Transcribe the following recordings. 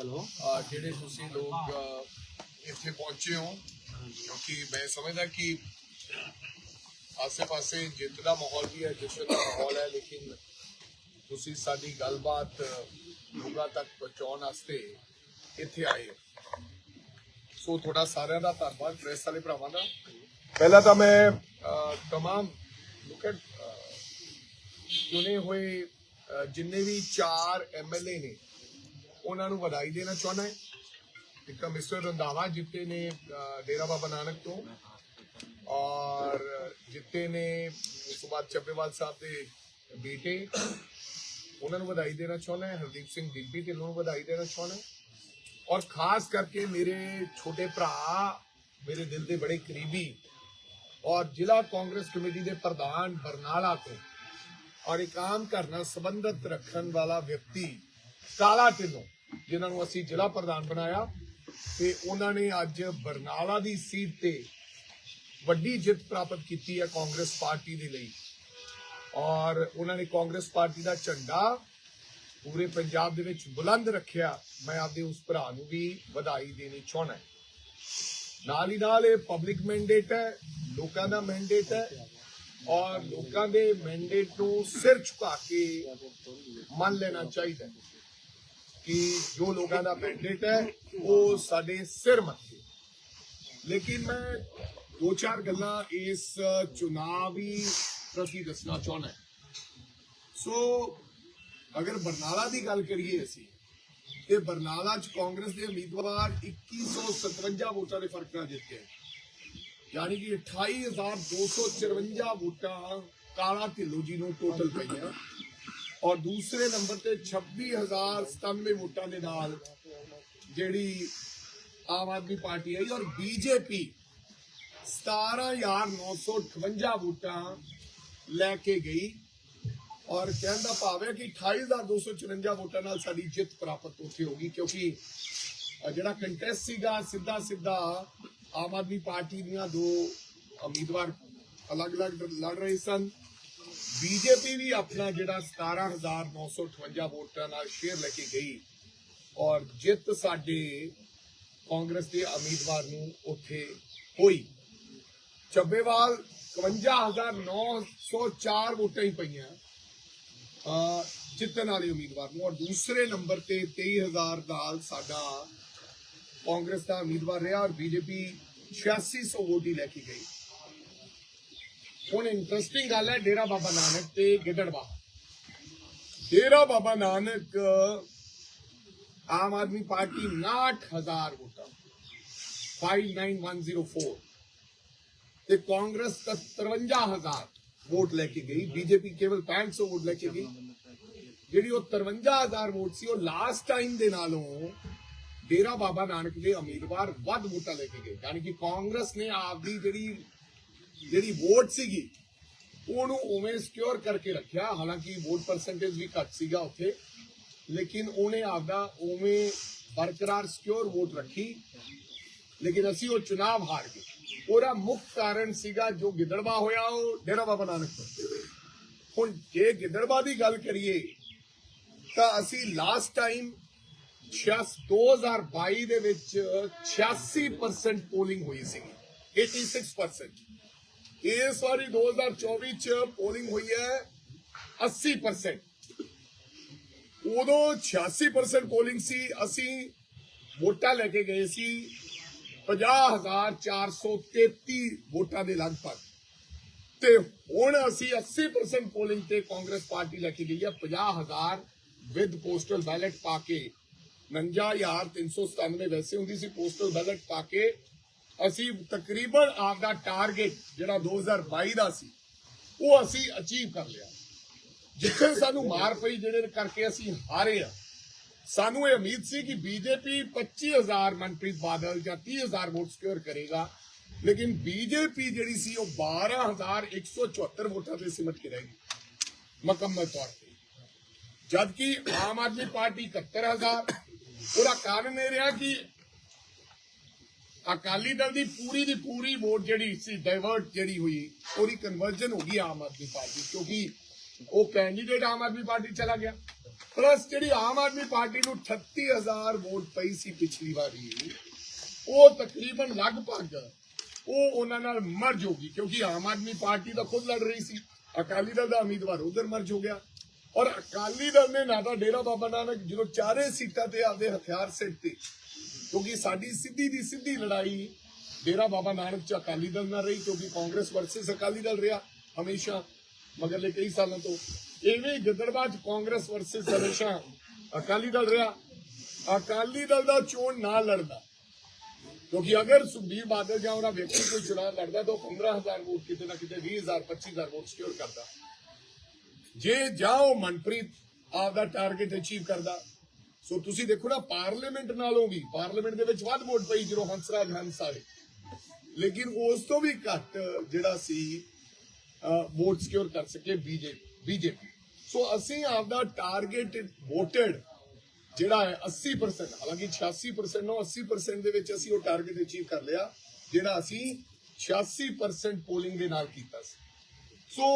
Hello. ਜਿਹੜੇ ਤੁਸੀਂ ਲੋਕ ਇੱਥੇ ਪਹੁੰਚੇ ਹੋ ਕਿਉਂਕਿ ਮੈਂ ਸਮਝਦਾ ਕਿ ਆਸੇ-ਪਾਸੇ ਜਿੱਤ ਦਾ ਮਾਹੌਲ ਵੀ ਹੈ ਜਸ਼ਨ ਦਾ ਮਾਹੌਲ ਹੈ ਲੇਕਿਨ ਤੁਸੀਂ ਸਾਡੀ ਗੱਲਬਾਤ ਲੋਕਾਂ ਤੱਕ ਪਹੁੰਚਾਉਣ ਵਾਸਤੇ ਇੱਥੇ ਆਏ ਹੋ। ਸੋ ਤੁਹਾਡਾ ਸਾਰਿਆਂ ਦਾ ਧੰਨਵਾਦ ਪ੍ਰੈਸ ਵਾਲੇ ਭਰਾਵਾਂ ਦਾ। ਪਹਿਲਾਂ ਤਾਂ ਮੈਂ ਅਹ, ਤਮਾਮ ਲੁੱਕ ਐਟ ਚੁਣੇ ਹੋਏ ਜਿੰਨੇ ਵੀ ਚਾਰ ਐਮਐਲਏ ਨੇ ਉਹਨਾਂ ਨੂੰ ਵਧਾਈ ਦੇਣਾ ਚਾਹੁੰਦਾ ਹਾਂ। ਇੱਕ ਮਿਸਟਰ ਰੰਧਾਵਾ ਜਿੱਤੇ ਨੇ ਡੇਰਾ ਬਾਬਾ ਨਾਨਕ ਤੋਂ। ਔਰ ਜਿੱਤੇ ਨੇ ਉਸ ਚੱਬੇਵਾਲ ਸਾਹਿਬ ਦੇ ਬੇਟੇ। ਉਹਨਾਂ ਨੂੰ ਵਧਾਈ ਦੇਣਾ ਚਾਹੁੰਦਾ ਹਾਂ। ਹਰਦੀਪ ਸਿੰਘ ਦਿੱਬੀ ਤੇ ਨੂੰ ਵਧਾਈ ਦੇਣਾ ਚਾਹੁੰਦਾ ਔਰ ਖਾਸ ਕਰਕੇ ਮੇਰੇ ਛੋਟੇ ਭਰਾ, ਮੇਰੇ ਦਿਲ ਦੇ ਬੜੇ ਕਰੀਬੀ ਔਰ ਜ਼ਿਲ੍ਹਾ ਕਾਂਗਰਸ ਕਮੇਟੀ ਦੇ ਪ੍ਰਧਾਨ ਬਰਨਾਲਾ ਤੋਂ ਔਰ ਇੱਕ ਆਮ ਘਰ ਨਾਲ ਸੰਬੰਧਤ ਰੱਖਣ ਵਾਲਾ ਵਿਅਕਤੀ ਕਾਲਾ ਢਿੱਲੋਂ। ਜਿਨ੍ਹਾਂ ਨੂੰ ਅਸੀਂ ਜ਼ਿਲ੍ਹਾ ਪ੍ਰਧਾਨ ਬਣਾਇਆ ਤੇ ਉਹਨਾਂ ਨੇ ਅੱਜ ਬਰਨਾਲਾ ਦੀ ਸੀਟ ਤੇ ਵੱਡੀ ਜਿੱਤ ਪ੍ਰਾਪਤ ਕੀਤੀ ਹੈ ਕਾਂਗਰਸ ਪਾਰਟੀ ਦੇ ਲਈ। ਔਰ ਉਹਨਾਂ ਨੇ ਕਾਂਗਰਸ ਪਾਰਟੀ ਦਾ ਝੰਡਾ ਪੂਰੇ ਪੰਜਾਬ ਦੇ ਵਿੱਚ ਬੁਲੰਦ ਰੱਖਿਆ। ਮੈਂ ਆਪਦੇ ਉਸ ਭਰਾ ਨੂੰ ਵੀ ਵਧਾਈ ਦੇਣੀ ਚਾਹੁੰਦਾ ਨਾਲ ਹੀ ਨਾਲ ਇਹ ਪਬਲਿਕ ਮੈਂਡੇਟ ਹੈ, ਲੋਕਾਂ ਦਾ ਮੈਂਡੇਟ ਹੈ ਔਰ ਲੋਕਾਂ ਦੇ ਮੈਂਡੇਟ ਨੂੰ ਸਿਰ ਝੁਕਾ ਕੇ ਮੰਨ ਲੈਣਾ ਚਾਹੀਦਾ ਕਿ ਜੋ ਲੋਕਾਂ ਦਾ ਮੈਂਡੇਟ ਹੈ, ਉਹ ਸਾਡੇ ਸਿਰ ਮੱਥੇ। ਲੇਕਿਨ ਮੈਂ ਦੋ ਚਾਰ ਗੱਲਾਂ ਇਸ ਚੁਣਾਵੀ ਪ੍ਰਤੀ ਦੱਸਣਾ ਚਾਹੁੰਦਾ ਸੋ, ਅਗਰ ਬਰਨਾਲਾ ਦੀ ਗੱਲ ਕਰੀਏ ਅਸੀਂ, ਤੇ ਬਰਨਾਲਾ ਚ ਕਾਂਗਰਸ ਦੇ ਉਮੀਦਵਾਰ 2157 ਵੋਟਾਂ ਦੇ ਫ਼ਰਕ ਨਾਲ ਜਿੱਤੇ ਯਾਨੀ ਕਿ 28254 ਵੋਟਾਂ ਕਾਲਾ ਢਿੱਲੋ ਜੀ ਨੂੰ ਟੋਟਲ ਪਈਆਂ। ਔਰ ਦੂਸਰੇ ਨੰਬਰ ਤੇ 26097 ਵੋਟਾਂ ਦੇ ਨਾਲ ਜਿਹੜੀ ਆਮ ਆਦਮੀ ਪਾਰਟੀ ਆਈ ਔਰ ਬੀਜੇਪੀ 17958 ਵੋਟਾਂ ਲੈ ਕੇ ਗਈ। ਔਰ ਕਹਿਣ ਦਾ ਭਾਵ ਹੈ ਕਿ 28254 ਵੋਟਾਂ ਨਾਲ ਸਾਡੀ ਜਿੱਤ ਪ੍ਰਾਪਤ ਉੱਥੇ ਹੋਗੀ ਕਿਉਂਕਿ ਜਿਹੜਾ ਕੰਟੈਸਟ ਸੀਗਾ, ਸਿੱਧਾ ਸਿੱਧਾ ਆਮ ਆਦਮੀ ਪਾਰਟੀ ਦੀਆਂ ਦੋ ਉਮੀਦਵਾਰ ਅਲੱਗ-ਅਲੱਗ ਲੜ ਰਹੇ ਸਨ। ਬੀਜੇਪੀ ਵੀ ਆਪਣਾ ਜਿਹੜਾ 17958 ਵੋਟਾਂ ਨਾਲ ਸ਼ੇਅਰ ਲੈ ਕੇ ਗਈ ਔਰ ਜਿੱਤ ਸਾਡੇ ਕਾਂਗਰਸ ਦੇ ਉਮੀਦਵਾਰ ਨੂੰ ਉੱਥੇ ਹੋਈ। ਚੱਬੇਵਾਲ 51904 ਵੋਟਾਂ ਹੀ ਪਈਆਂ ਅਹ ਜਿੱਤਣ ਵਾਲੇ ਉਮੀਦਵਾਰ ਨੂੰ ਔਰ ਦੂਸਰੇ ਨੰਬਰ ਤੇ 23000 ਨਾਲ ਸਾਡਾ ਕਾਂਗਰਸ ਦਾ ਉਮੀਦਵਾਰ ਰਿਹਾ ਔਰ ਬੀਜੇਪੀ 8600 ਵੋਟ ਹੀ ਲੈ ਕੇ ਗਈ। ਹੁਣ ਇੰਟਰਸਟਿੰਗ ਗੱਲ ਹੈ, ਡੇਰਾ ਬਾਬਾ ਨਾਨਕ ਤੇ ਗਿੱਦੜਵਾ ਡੇਰਾ ਬਾਬਾ ਨਾਨਕ ਆਮ ਆਦਮੀ ਪਾਰਟੀ 69000 ਵੋਟਾਂ। 59104 ਤੇ ਕਾਂਗਰਸ 53000 ਵੋਟ ਲੈ ਕੇ ਗਈ। ਬੀਜੇਪੀ ਕੇਵਲ 500 ਵੋਟ ਲੈ ਕੇ ਗਈ। ਜਿਹੜੀ ਉਹ 53000 ਵੋਟ ਸੀ, ਉਹ ਲਾਸਟ ਟਾਈਮ ਦੇ ਨਾਲੋਂ ਡੇਰਾ ਬਾਬਾ ਨਾਨਕ ਦੇ ਉਮੀਦਵਾਰ ਵੱਧ ਵੋਟਾਂ ਲੈ ਕੇ ਗਏ। ਯਾਨੀ ਕਿ ਕਾਂਗਰਸ ਨੇ ਆਪਦੀ ਜਿਹੜੀ ਜਿਹੜੀ ਵੋਟ ਸੀਗੀ, ਉਹਨੂੰ ਉਵੇਂ ਸਿਕਿਉਰ ਕਰਕੇ ਰੱਖਿਆ। ਹਾਲਾਂਕਿ ਵੋਟ ਪਰਸੈਂਟੇਜ ਵੀ ਘੱਟ ਸੀਗਾ ਉੱਥੇ, ਲੇਕਿਨ ਉਹਨੇ ਆਪਦਾ ਉਵੇਂ ਬਰਕਰਾਰ ਸਿਕਿਉਰ ਵੋਟ ਰੱਖੀ। ਲੇਕਿਨ ਅਸੀਂ ਉਹ ਚੁਣਾਵ ਹਾਰ ਗਏ। ਉਹਦਾ ਮੁੱਖ ਕਾਰਨ ਸੀਗਾ ਜੋ ਗਿੱਦੜਵਾ ਹੋਇਆ, ਉਹ ਡੇਰਾ ਬਾਬਾ ਨਾਨਕ ਹੁਣ ਜੇ ਗਿੱਦੜਵਾ ਦੀ ਗੱਲ ਕਰੀਏ, ਤਾਂ ਅਸੀਂ ਲਾਸਟ ਟਾਈਮ 2022 ਦੇ ਵਿੱਚ 86% ਪੋਲਿੰਗ ਹੋਈ ਸੀ 86% ਇਸ ਵਾਰੀ 2024 ਚ ਪੋਲਿੰਗ ਹੋਈ ਹੈ 80% ਉਦੋਂ 86% ਪੋਲਿੰਗ ਸੀ, ਅਸੀਂ ਵੋਟਾਂ ਲੈ ਕੇ ਗਏ ਸੀ 50433 ਵੋਟਾਂ ਦੇ ਲਗਭਗ। ਤੇ ਹੁਣ ਅਸੀਂ 80% ਪੋਲਿੰਗ ਤੇ ਕਾਂਗਰਸ ਪਾਰਟੀ ਲੈ ਕੇ ਗਈ ਹੈ 50000 ਵਿਦ ਪੋਸਟਲ ਬੈਲਟ ਪਾ ਕੇ। 59397 ਵੈਸੇ ਹੁੰਦੀ ਸੀ ਪੋਸਟਲ ਬੈਲਟ ਪਾ ਕੇ ਅਸੀਂ ਤਕਰੀਬਨ ਆਪਦਾ ਟਾਰਗੇਟ ਜਿਹੜਾ 2022 ਦਾ ਸੀ, ਉਹ ਅਸੀਂ ਅਚੀਵ ਕਰ ਲਿਆ। ਜਿੱਥੇ ਸਾਨੂੰ ਮਾਰ ਪਈ ਜਿਹੜੇ ਕਰਕੇ ਅਸੀਂ ਹਾਰੇ ਆ। ਸਾਨੂੰ ਇਹ ਉਮੀਦ ਸੀ ਕਿ ਬੀਜੇਪੀ 25000 ਮਨਪ੍ਰੀਤ ਬਾਦਲ ਜਾਂ 30000 ਵੋਟ ਸਿਕਿਉਰ ਕਰੇਗਾ, ਲੇਕਿਨ ਬੀਜੇਪੀ ਜਿਹੜੀ ਸੀ ਉਹ 12174 ਵੋਟਾਂ ਤੇ ਸਿਮਟ ਕੇ ਰਹਿ ਗਈ, ਮੁਕੰਮਲ ਤੌਰ ਤੇ। ਜਦਕਿ ਆਮ ਆਦਮੀ ਪਾਰਟੀ 71000 ਉਹਦਾ ਕਾਰਨ ਇਹ ਰਿਹਾ ਕਿ ਅਕਾਲੀ ਦਲ ਦੀ ਪੂਰੀ ਦੀ ਪੂਰੀ ਵੋਟ ਜਿਹੜੀ ਸੀ ਡਾਇਵਰਟ ਜਿਹੜੀ ਹੋਈ, ਉਹਦੀ ਕਨਵਰਜਨ ਹੋ ਗਈ ਆਮ ਆਦਮੀ ਪਾਰਟੀ, ਕਿਉਂਕਿ ਉਹ ਕੈਂਡੀਡੇਟ ਆਮ ਆਦਮੀ ਪਾਰਟੀ ਚਲਾ ਗਿਆ। ਪਲੱਸ ਜਿਹੜੀ ਆਮ ਆਦਮੀ ਪਾਰਟੀ ਨੂੰ 38000 ਵੋਟ ਪਈ ਸੀ ਪਿਛਲੀ ਵਾਰੀ ਉਹ ਤਕਰੀਬਨ ਲਗਭਗ ਉਹ ਉਹਨਾਂ ਨਾਲ ਮਰਜ ਹੋ ਗਈ, ਕਿਉਂਕਿ ਆਮ ਆਦਮੀ ਪਾਰਟੀ ਤਾਂ ਖੁਦ ਲੜ ਰਹੀ ਸੀ। ਅਕਾਲੀ ਦਲ ਦਾ ਉਮੀਦਵਾਰ ਉਧਰ ਮਰਜ ਹੋ ਗਿਆ। ਔਰ ਅਕਾਲੀ ਦਲ ਨੇ ਨਾ ਤਾਂ ਡੇਰਾ ਬਾਬਾ ਨਾਨਕ ਜਦੋਂ ਚਾਰੇ ਸੀਟਾਂ ਤੇ ਆਪਦੇ ਹਥਿਆਰ ਸਿੱਟ ਤੇ ਕਿਉਂਕਿ ਸਾਡੀ ਸਿੱਧੀ ਦੀ ਸਿੱਧੀ ਲੜਾਈ ਡੇਰਾ ਬਾਬਾ ਨਾਨਕ ਚ ਅਕਾਲੀ ਦਲ ਨਾਲ ਰਹੀ, ਕਿਉਂਕਿ ਕਾਂਗਰਸ ਵਰਸਸ ਅਕਾਲੀ ਦਲ ਰਿਹਾ ਹਮੇਸ਼ਾ, ਮਗਰਲੇ ਕਈ ਸਾਲਾਂ ਤੋਂ। ਐਵੇਂ ਗਿੱਦੜਬਾਹ ਕਾਂਗਰਸ ਵਰਸਸ ਹਮੇਸ਼ਾ ਅਕਾਲੀ ਦਲ ਰਿਹਾ। ਅਕਾਲੀ ਦਲ ਦਾ ਚੋਣ ਨਾ ਲੜਦਾ। ਕਿਉਂਕਿ ਅਗਰ ਸੁਖਬੀਰ ਬਾਦਲ ਜਾਂ ਉਹਨਾਂ ਵਿਅਕਤੀ ਕੋਈ ਚੁਣਾਵ ਲੜਦਾ, ਤਾਂ ਉਹ 15000 ਵੋਟ ਕਿਤੇ ਨਾ ਕਿਤੇ 20000 25000 ਵੋਟ ਸਿਕਿਉਰ ਕਰਦਾ। ਜੇ ਜਾਂ ਉਹ ਮਨਪ੍ਰੀਤ ਆਪ ਦਾ ਟਾਰਗੇਟ ਅਚੀਵ ਕਰਦਾ ਸੋ ਤੁਸੀਂ ਦੇਖੋ ਨਾ, ਪਾਰਲੀਮੈਂਟ ਨਾਲੋਂ ਵੀ, ਪਾਰਲੀਮੈਂਟ ਦੇ ਵਿੱਚ ਵੱਧ ਵੋਟ ਪਈ ਜਦੋਂ ਹੰਸਰਾਜ ਹੰਸ ਆਏ। ਲੇਕਿਨ ਉਸ ਤੋਂ ਵੀ ਘੱਟ ਜਿਹੜਾ ਸੀ ਵੋਟ ਸਿਕਿਉਰ ਕਰ ਸਕੇ ਬੀਜੇਪੀ ਬੀਜੇਪੀ। ਸੋ ਅਸੀਂ ਆਪਦਾ ਟਾਰਗੇਟ ਵੋਟਡ ਜਿਹੜਾ ਹੈ 80% ਹਾਲਾਂਕਿ 86% ਨੂੰ 80% ਦੇ ਵਿੱਚ ਅਸੀਂ ਉਹ ਟਾਰਗੇਟ ਅਚੀਵ ਕਰ ਲਿਆ, ਜਿਹੜਾ ਅਸੀਂ 86% ਪੋਲਿੰਗ ਦੇ ਨਾਲ ਕੀਤਾ ਸੀ। ਸੋ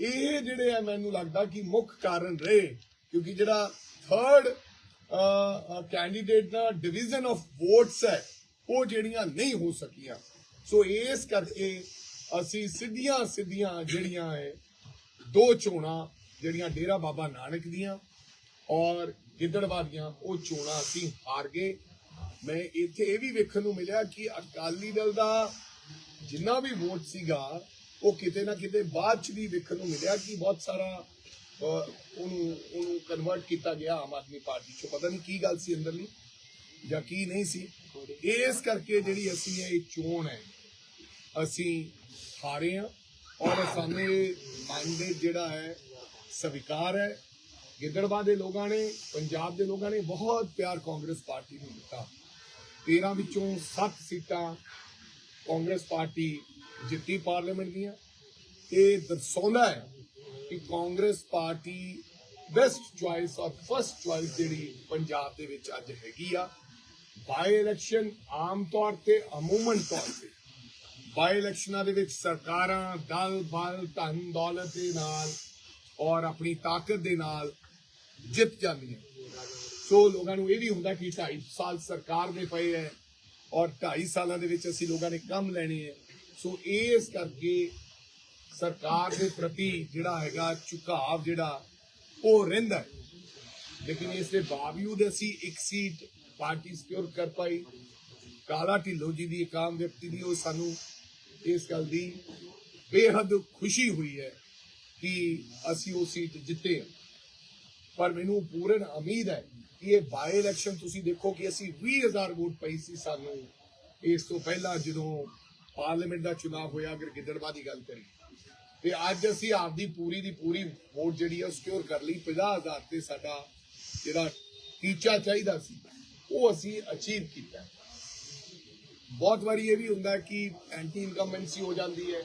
ਇਹ ਜਿਹੜੇ ਆ, ਮੈਨੂੰ ਲੱਗਦਾ ਕਿ ਮੁੱਖ ਕਾਰਨ ਰਹੇ, ਕਿਉਂਕਿ ਜਿਹੜਾ ਥਰਡ ਕੈਂਡੀਡੇਟ ਦਾ ਡਿਵੀਜ਼ਨ ਆਫ ਵੋਟਸ ਹੈ, ਉਹ ਜਿਹੜੀਆਂ ਨਹੀਂ ਹੋ ਸਕੀਆਂ। ਸੋ ਇਸ ਕਰਕੇ ਅਸੀਂ ਸਿੱਧੀਆਂ ਸਿੱਧੀਆਂ ਜਿਹੜੀਆਂ ਹੈ, ਦੋ ਚੋਣਾਂ ਜਿਹੜੀਆਂ ਡੇਰਾ ਬਾਬਾ ਨਾਨਕ ਦੀਆਂ ਔਰ ਗਿੱਦੜਵਾ ਦੀਆਂ, ਉਹ ਚੋਣਾਂ ਅਸੀਂ ਹਾਰ ਗਏ। ਮੈਂ ਇੱਥੇ ਇਹ ਵੀ ਵੇਖਣ ਨੂੰ ਮਿਲਿਆ ਕਿ ਅਕਾਲੀ ਦਲ ਦਾ ਜਿੰਨਾ ਵੀ ਵੋਟ ਸੀਗਾ, ਉਹ ਕਿਤੇ ਨਾ ਕਿਤੇ ਬਾਅਦ ਚ ਵੀ ਵੇਖਣ ਨੂੰ ਮਿਲਿਆ ਕਿ ਬਹੁਤ ਸਾਰਾ ਉਹਨੂੰ ਉਹਨੂੰ ਕਨਵਰਟ ਕੀਤਾ ਗਿਆ ਆਮ ਆਦਮੀ ਪਾਰਟੀ ਚ। ਪਤਾ ਨਹੀਂ ਕੀ ਗੱਲ ਸੀ ਅੰਦਰਲੀ ਜਾਂ ਕੀ ਨਹੀਂ ਸੀ। ਇਸ ਕਰਕੇ ਜਿਹੜੀ ਅਸੀਂ ਇਹ ਚੋਣ ਹੈ, ਅਸੀਂ ਹਾਰੇ ਹਾਂ ਔਰ ਸਾਨੂੰ ਇਹ ਜਿਹੜਾ ਹੈ, ਸਵੀਕਾਰ ਹੈ। ਗਿੱਦੜਵਾ ਦੇ ਲੋਕਾਂ ਨੇ, ਪੰਜਾਬ ਦੇ ਲੋਕਾਂ ਨੇ ਬਹੁਤ ਪਿਆਰ ਕਾਂਗਰਸ ਪਾਰਟੀ ਨੂੰ ਦਿੱਤਾ। 13 ਵਿੱਚੋਂ 7 ਸੀਟਾਂ ਕਾਂਗਰਸ ਪਾਰਟੀ ਜਿੱਤੀ ਪਾਰਲੀਮੈਂਟ ਦੀਆਂ। ਇਹ ਦਰਸਾਉਂਦਾ ਹੈ ਕਿ ਕਾਂਗਰਸ ਪਾਰਟੀ ਬੈਸਟ ਚੁਆਇਸ ਔਰ ਫਰਸਟ ਚੁਆਇਸ ਜਿਹੜੀ ਪੰਜਾਬ ਦੇ ਵਿੱਚ ਅੱਜ ਹੈਗੀ ਆ ਬਾਈ ਇਲੈਕਸ਼ਨ ਆਮ ਤੌਰ ਤੇ, ਅਮੂਮਨ ਤੌਰ ਤੇ ਬਾਈ ਇਲੈਕਸ਼ਨਾਂ ਦੇ ਵਿੱਚ ਸਰਕਾਰਾਂ ਦਲ, ਬਲ, ਧਨ, ਦੌਲਤ ਦੇ ਨਾਲ ਔਰ ਆਪਣੀ ਤਾਕਤ ਦੇ ਨਾਲ ਜਿੱਤ ਜਾਂਦੀਆਂ। ਸੋ ਲੋਕਾਂ ਨੂੰ ਇਹ ਵੀ ਹੁੰਦਾ ਕਿ 2.5 ਸਾਲ ਸਰਕਾਰ ਦੇ ਪਏ ਹੈ ਔਰ 2.5 ਸਾਲਾਂ ਦੇ ਵਿੱਚ ਅਸੀਂ ਲੋਕਾਂ ਨੇ ਕੰਮ ਲੈਣੇ ਹੈ। ਸੋ ਇਸ ਕਰਕੇ ਸਰਕਾਰ ਦੇ ਪ੍ਰਤੀ ਜਿਹੜਾ ਹੈਗਾ ਝੁਕਾਅ ਜਿਹੜਾ, ਉਹ ਰਹਿੰਦਾ ਲੇਕਿਨ ਇਸ ਦੇ ਬਾਵਜੂਦ ਅਸੀਂ ਇੱਕ ਸੀਟ ਪਾਰਟੀ ਸਿਕਿਉਰ ਕਰ ਪਾਈ। ਕਾਲਾ ਢਿੱਲੋਂ ਜੀ ਦੀ ਇੱਕ ਵਿਅਕਤੀ ਦੀ ਉਹ ਸਾਨੂੰ ਇਸ ਗੱਲ ਦੀ ਬੇਹੱਦ ਖੁਸ਼ੀ ਹੋਈ ਹੈ ਕਿ ਅਸੀਂ ਉਹ ਸੀਟ ਜਿੱਤੇ ਪਰ ਮੈਨੂੰ ਪੂਰਨ ਉਮੀਦ ਹੈ ਕਿ ਇਹ ਬਾਈ ਇਲੈਕਸ਼ਨ ਤੁਸੀਂ ਦੇਖੋ ਕਿ ਅਸੀਂ 20000 ਵੋਟ ਪਈ ਸੀ ਸਾਨੂੰ। ਇਸ ਤੋਂ ਪਹਿਲਾਂ ਜਦੋਂ ਪਾਰਲੀਮੈਂਟ ਦਾ ਚੁਣਾਵ ਹੋਇਆ, ਅਗਰ ਗਿੱਦੜਬਾਹ ਦੀ ਗੱਲ ਕਰੀਏ। ਤੇ ਅੱਜ ਅਸੀਂ ਆਪਦੀ ਪੂਰੀ ਦੀ ਪੂਰੀ ਵੋਟ ਜਿਹੜੀ ਹੈ ਸਿਕਿਉਰ ਕਰ ਲਈ। 50000 ਤੇ ਸਾਡਾ ਜਿਹੜਾ ਟੀਚਾ ਚਾਹੀਦਾ ਸੀ, ਉਹ ਅਸੀਂ ਅਚੀਵ ਕੀਤਾ। ਬਹੁਤ ਵਾਰੀ ਇਹ ਵੀ ਹੁੰਦਾ ਕਿ ਐਂਟੀ ਇਨਕਮਬੈਂਸੀ ਹੋ ਜਾਂਦੀ ਹੈ।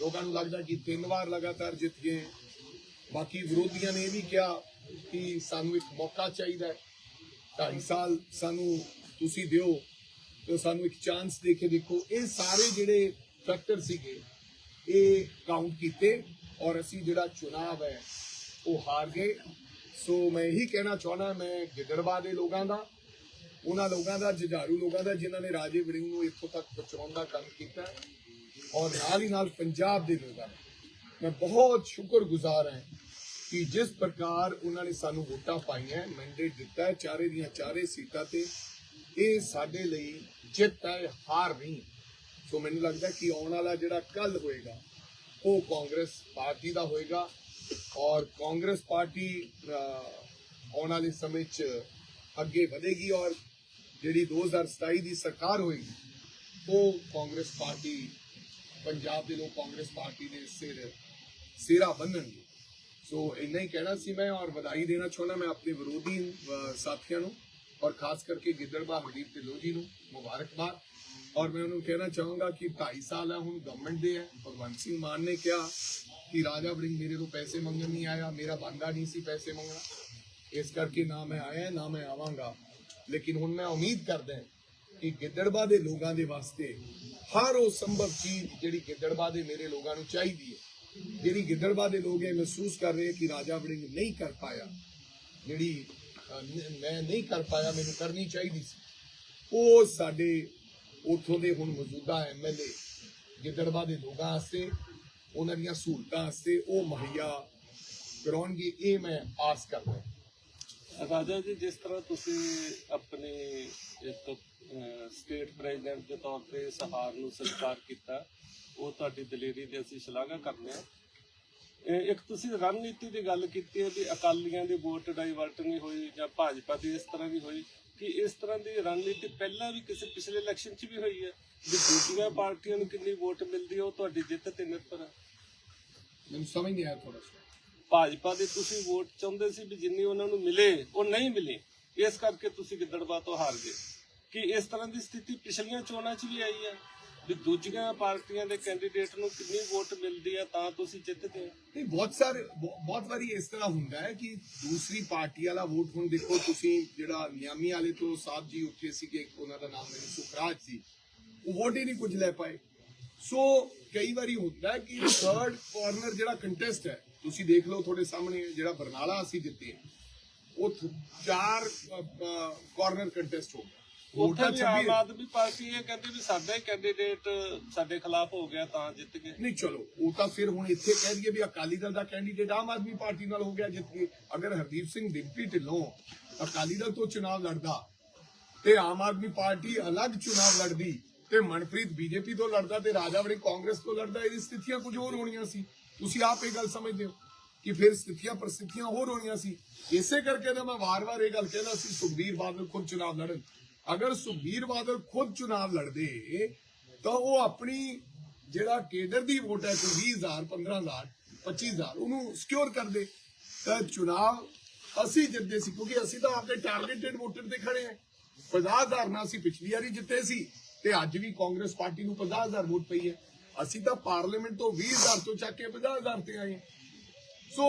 ਲੋਕਾਂ ਨੂੰ ਲੱਗਦਾ ਕਿ ਤਿੰਨ ਵਾਰ ਲਗਾਤਾਰ ਜਿੱਤ ਗਏ। ਬਾਕੀ ਵਿਰੋਧੀਆਂ ਨੇ ਇਹ ਵੀ ਕਿਹਾ ਕਿ ਸਾਨੂੰ ਇੱਕ ਮੌਕਾ ਚਾਹੀਦਾ ਹੈ। ਢਾਈ ਸਾਲ ਸਾਨੂੰ ਤੁਸੀਂ ਦਿਓ, ਤੇ ਸਾਨੂੰ ਇੱਕ ਚਾਂਸ ਦੇ ਕੇ ਦੇਖੋ। ਇਹ ਸਾਰੇ ਜਿਹੜੇ ਫੈਕਟਰ ਸੀਗੇ ਇਹ ਕਾਊਂਟ ਕੀਤੇ ਔਰ ਅਸੀਂ ਜਿਹੜਾ ਚੁਣਾਵ ਹੈ, ਉਹ ਹਾਰ ਗਏ। ਸੋ ਮੈਂ ਇਹੀ ਕਹਿਣਾ ਚਾਹਣਾ ਮੈਂ ਗਿੱਦੜਬਾਹ ਦੇ ਲੋਕਾਂ ਦਾ, ਉਹਨਾਂ ਲੋਕਾਂ ਦਾ, ਜੁਝਾਰੂ ਲੋਕਾਂ ਦਾ, ਜਿਨ੍ਹਾਂ ਨੇ ਰਾਜੇ ਵੜਿੰਗ ਨੂੰ ਇੱਥੋਂ ਤੱਕ ਪਹੁੰਚਾਉਣ ਦਾ ਕੰਮ ਕੀਤਾ। ਔਰ ਨਾਲ ਹੀ ਨਾਲ ਪੰਜਾਬ ਦੇ ਲੋਕਾਂ ਦਾ। ਮੈਂ ਬਹੁਤ ਸ਼ੁਕਰਗੁਜ਼ਾਰ ਹਾਂ ਕਿ ਜਿਸ ਪ੍ਰਕਾਰ ਉਹਨਾਂ ਨੇ ਸਾਨੂੰ ਵੋਟਾਂ ਪਾਈਆਂ ਮੈਂਡੇਟ ਦਿੱਤਾ ਹੈ ਚਾਰੇ ਦੀਆਂ ਚਾਰੇ ਸੀਟਾਂ ਤੇ, ਇਹ ਸਾਡੇ ਲਈ ਜਿੱਤ ਹੈ, ਹਾਰ ਨਹੀਂ। ਸੋ ਮੈਨੂੰ ਲੱਗਦਾ ਕਿ ਆਉਣ ਵਾਲਾ ਜਿਹੜਾ ਕੱਲ ਹੋਏਗਾ ਉਹ ਕਾਂਗਰਸ ਪਾਰਟੀ ਦਾ ਹੋਏਗਾ ਔਰ ਕਾਂਗਰਸ ਪਾਰਟੀ ਅਹ, ਆਉਣ ਵਾਲੇ ਸਮੇਂ 'ਚ ਅੱਗੇ ਵਧੇਗੀ ਔਰ ਜਿਹੜੀ 2027 ਦੀ ਸਰਕਾਰ ਹੋਏਗੀ ਉਹ ਕਾਂਗਰਸ ਪਾਰਟੀ ਪੰਜਾਬ ਦੇ ਲੋਕ ਕਾਂਗਰਸ ਪਾਰਟੀ ਦੇ ਸਿਰ ਸਿਰਾ ਬੰਨਣਗੇ। ਸੋ ਇੰਨਾ ਹੀ ਕਹਿਣਾ ਸੀ ਮੈਂ ਔਰ ਵਧਾਈ ਦੇਣਾ ਚਾਹੁੰਦਾ ਮੈਂ ਆਪਣੇ ਵਿਰੋਧੀ ਸਾਥੀਆਂ ਨੂੰ ਔਰ ਖਾਸ ਕਰਕੇ ਗਿੱਦੜਬਾਹ ਹਰਦੀਪ ਢਿੱਲੋਂ ਜੀ ਨੂੰ ਮੁਬਾਰਕਬਾਦ। ਔਰ ਮੈਂ ਉਹਨੂੰ ਕਹਿਣਾ ਚਾਹੂੰਗਾ ਕਿ 2.5 ਸਾਲ ਹੈ ਹੁਣ ਗਵਰਨਮੈਂਟ ਦੇ ਹੈ ਭਗਵੰਤ ਸਿੰਘ ਮਾਨ ਨੇ ਕਿਹਾ ਕਿ ਰਾਜਾ ਵੜਿੰਗ ਮੇਰੇ ਤੋਂ ਪੈਸੇ ਮੰਗਣ ਨਹੀਂ ਆਇਆ ਮੇਰਾ ਬੰਦਾ ਨਹੀਂ ਸੀ ਪੈਸੇ ਮੰਗਣਾ ਇਸ ਕਰਕੇ ਨਾ ਮੈਂ ਆਇਆ ਨਾ ਮੈਂ ਆਵਾਂਗਾ ਲੇਕਿਨ ਹੁਣ ਮੈਂ ਉਮੀਦ ਕਰਦਾ ਕਿ ਗਿੱਦੜਬਾ ਦੇ ਲੋਕਾਂ ਦੇ ਵਾਸਤੇ ਹਰ ਉਹ ਸੰਭਵ ਚੀਜ਼ ਜਿਹੜੀ ਗਿੱਦੜਬਾ ਦੇ ਮੇਰੇ ਲੋਕਾਂ ਨੂੰ ਚਾਹੀਦੀ ਹੈ ਜਿਹੜੀ ਗਿੱਦੜਬਾ ਦੇ ਲੋਕ ਇਹ ਮਹਿਸੂਸ ਕਰ ਰਹੇ ਕਿ ਰਾਜਾ ਵੜਿੰਗ ਨਹੀਂ ਕਰ ਪਾਇਆ ਜਿਹੜੀ ਮੈਂ ਨਹੀਂ ਕਰ ਪਾਇਆ ਮੈਨੂੰ ਕਰਨੀ ਚਾਹੀਦੀ ਸੀ ਉਹ ਸਾਡੇ ਉਥੋਂ ਦੇ ਹੁਣ ਮੌਜੂਦਾ ਐਮਐਲਏ ਗਿੱਦੜਵਾ ਦੇ ਲੋਕਾਂ ਵਾਸਤੇ, ਉਹਨਾਂ ਦੀਆਂ ਸਹੂਲਤਾਂ ਵਾਸਤੇ ਉਹ ਮੁਹੱਈਆ ਕਰਾਉਣਗੇ, ਇਹ ਮੈਂ ਆਸ ਕਰਦਾ ਰਾਜਾ ਜੀ, ਜਿਸ ਤਰ੍ਹਾਂ ਤੁਸੀਂ ਆਪਣੇ ਇੱਕ ਸਟੇਟ ਪ੍ਰੈਜ਼ੀਡੈਂਟ ਦੇ ਤੌਰ ਤੇ ਸਹਾਰ ਨੂੰ ਸਵੀਕਾਰ ਕੀਤਾ, ਉਹ ਤੁਹਾਡੀ ਦਲੇਰੀ ਦੀ ਅਸੀਂ ਸ਼ਲਾਘਾ ਕਰਦੇ ਹਾਂ। ਇੱਕ ਤੁਸੀਂ ਰਣਨੀਤੀ ਦੀ ਗੱਲ ਕੀਤੀ ਹੈ ਵੀ ਅਕਾਲੀਆਂ ਦੀ ਵੋਟ ਡਾਈਵਰਟ ਨਹੀਂ ਹੋਈ ਜਾਂ ਭਾਜਪਾ ਦੀ ਇਸ ਤਰ੍ਹਾਂ ਦੀ ਹੋਈ। ਕਿ ਇਸ ਤਰ੍ਹਾਂ ਦੀ ਰਣਨੀਤੀ ਪਹਿਲਾਂ ਵੀ ਕਿਸੇ ਪਿਛਲੇ ਇਲੈਕਸ਼ਨ 'ਚ ਵੀ ਹੋਈ ਹੈ ਵੀ ਦੂਜੀਆਂ ਪਾਰਟੀਆਂ ਨੂੰ ਕਿੰਨੀ ਵੋਟ ਮਿਲਦੀ ਹੈ ਉਹ ਤੁਹਾਡੀ ਜਿੱਤ ਤੇ ਨਿਰਭਰ ਹੈ। ਮੈਨੂੰ ਸਮਝ ਨਹੀਂ ਆਇਆ ਥੋੜਾ ਭਾਜਪਾ ਦੇ ਤੁਸੀਂ ਵੋਟ ਚਾਹੁੰਦੇ ਸੀ ਵੀ ਜਿੰਨੀ ਉਹਨਾਂ ਨੂੰ ਮਿਲੇ ਉਹ ਨਹੀਂ ਮਿਲੀ। ਇਸ ਕਰਕੇ ਤੁਸੀਂ ਗਿੱਦੜਬਾ ਤੋਂ ਹਾਰ ਗਏ। ਕਿ ਇਸ ਤਰ੍ਹਾਂ ਦੀ ਸਥਿਤੀ ਪਿਛਲੀਆਂ ਚੋਣਾਂ 'ਚ ਵੀ ਆਈ ਹੈ ਵੀ ਦੂਜੀਆਂ ਪਾਰਟੀਆਂ ਦੇ ਕੈਂਡੀਡੇਟ ਨੂੰ ਕਿੰਨੀ ਵੋਟ ਮਿਲਦੀ ਹੈ ਤਾਂ ਤੁਸੀਂ ਜਿੱਤਦੇ ਹੋ? ਨਹੀਂ, ਬਹੁਤ ਸਾਰੇ ਬਹੁਤ ਵਾਰੀ ਇਸ ਤਰ੍ਹਾਂ ਹੁੰਦਾ ਹੈ ਕਿ ਦੂਸਰੀ ਪਾਰਟੀ ਵਾਲਾ ਵੋਟ ਹੁਣ ਦੇਖੋ ਤੁਸੀਂ ਜਿਹੜਾ ਨਿਆਮੀ ਵਾਲੇ ਤੋਂ ਸਾਹਿਬ ਜੀ ਉੱਠੇ ਸੀਗੇ ਉਹਨਾਂ ਦਾ ਨਾਮ ਮੈਨੂੰ ਸੁਖਰਾਜ ਸੀ ਉਹ ਵੋਟ ਹੀ ਨਹੀਂ ਕੁਝ ਲੈ ਪਾਏ। ਸੋ ਕਈ ਵਾਰੀ ਹੁੰਦਾ ਕਿ ਥਰਡ ਕਾਰਨਰ ਜਿਹੜਾ ਕੰਟੈਸਟ ਹੈ, ਤੁਸੀਂ ਦੇਖ ਲਓ ਤੁਹਾਡੇ ਸਾਹਮਣੇ ਜਿਹੜਾ ਬਰਨਾਲਾ ਅਸੀਂ ਜਿੱਤੇ, ਉਹ ਚਾਰ ਕਾਰਨਰ ਕੰਟੈਸਟ ਹੋ ਗਿਆ ਉੱਥੇ ਵੀ 26 ਆਮ ਆਦਮੀ ਪਾਰਟੀ ਇਹ ਕਹਿੰਦੀ ਵੀ ਸਾਡਾ ਹੀ ਕੈਂਡੀਡੇਟ ਸਾਡੇ ਖਿਲਾਫ ਹੋ ਗਿਆ ਤਾਂ ਜਿੱਤ ਗਏ। ਨਹੀਂ ਚਲੋ ਉਹ ਤਾਂ ਫਿਰ ਹੁਣ ਇੱਥੇ ਕਹਿ ਦਈਏ ਵੀ ਅਕਾਲੀ ਦਲ ਦਾ ਕੈਂਡੀਡੇਟ ਆਮ ਆਦਮੀ ਪਾਰਟੀ ਨਾਲ ਹੋ ਗਿਆ ਜਿੱਤ ਕੇ ਅਗਰ ਹਰਦੀਪ ਸਿੰਘ ਡਿੰਪੀ ਢਿੱਲੋਂ ਅਕਾਲੀ ਦਲ ਤੋਂ ਚੁਣਾਵ ਲੜਦਾ ਤੇ ਆਮ ਆਦਮੀ ਪਾਰਟੀ ਅਲੱਗ ਚੁਣਾਵ ਲੜਦੀ ਤੇ ਮਨਪ੍ਰੀਤ ਬੀਜੇਪੀ ਤੋਂ ਲੜਦਾ ਤੇ ਰਾਜਾ ਵੜੀ ਕਾਂਗਰਸ ਤੋਂ ਲੜਦਾ ਇਹਦੀ ਸਥਿਤੀਆਂ ਕੁਝ ਹੋਰ ਹੋਣੀਆਂ ਸੀ। ਤੁਸੀਂ ਆਪ ਇਹ ਗੱਲ ਸਮਝਦੇ ਹੋ ਕਿ ਫਿਰ ਸਥਿਤੀਆਂ ਪ੍ਰਸਥਿਤੀਆਂ ਹੋਰ ਹੋਣੀਆਂ ਸੀ। ਇਸੇ ਕਰਕੇ ਤਾਂ ਮੈਂ ਵਾਰ-ਵਾਰ ਇਹ ਗੱਲ ਕਹਿੰਦਾ ਸੀ ਸੁਖਬੀਰ ਬਾਦਲ ਖੁਦ ਚੁਣਾਵ ਲੜਨ। ਅਗਰ ਸੁਖਬੀਰ ਬਾਦਲ ਖੁਦ ਚੁਣਾਵ ਲੜਦੇ, ਤਾਂ ਉਹ ਆਪਣੀ ਜਿਹੜਾ ਕੇਡਰ ਦੀ ਵੋਟ ਹੈ, ਕੋਈ 20000 15000 25000 ਉਹਨੂੰ ਸਿਕਿਉਰ ਕਰਦੇ। ਤਾਂ ਚੁਣਾਵ ਅਸੀਂ ਜਿੱਤਦੇ ਸੀ, ਕਿਉਂਕਿ ਅਸੀਂ ਤਾਂ ਆਪਣੇ ਟਾਰਗੇਟਡ ਵੋਟਰ ਤੇ ਖੜੇ ਹਾਂ। 50000 ਨਾਲ ਅਸੀਂ ਪਿਛਲੀ ਵਾਰੀ ਜਿੱਤੇ ਸੀ, ਤੇ ਅੱਜ ਵੀ ਕਾਂਗਰਸ ਪਾਰਟੀ ਨੂੰ 50000 ਵੋਟ ਪਈ ਹੈ। ਅਸੀਂ ਤਾਂ ਪਾਰਲੀਮੈਂਟ ਤੋਂ 20000 ਤੋਂ ਚੱਕ ਕੇ 50000 ਤੇ ਆਏ ਹਾਂ। ਸੋ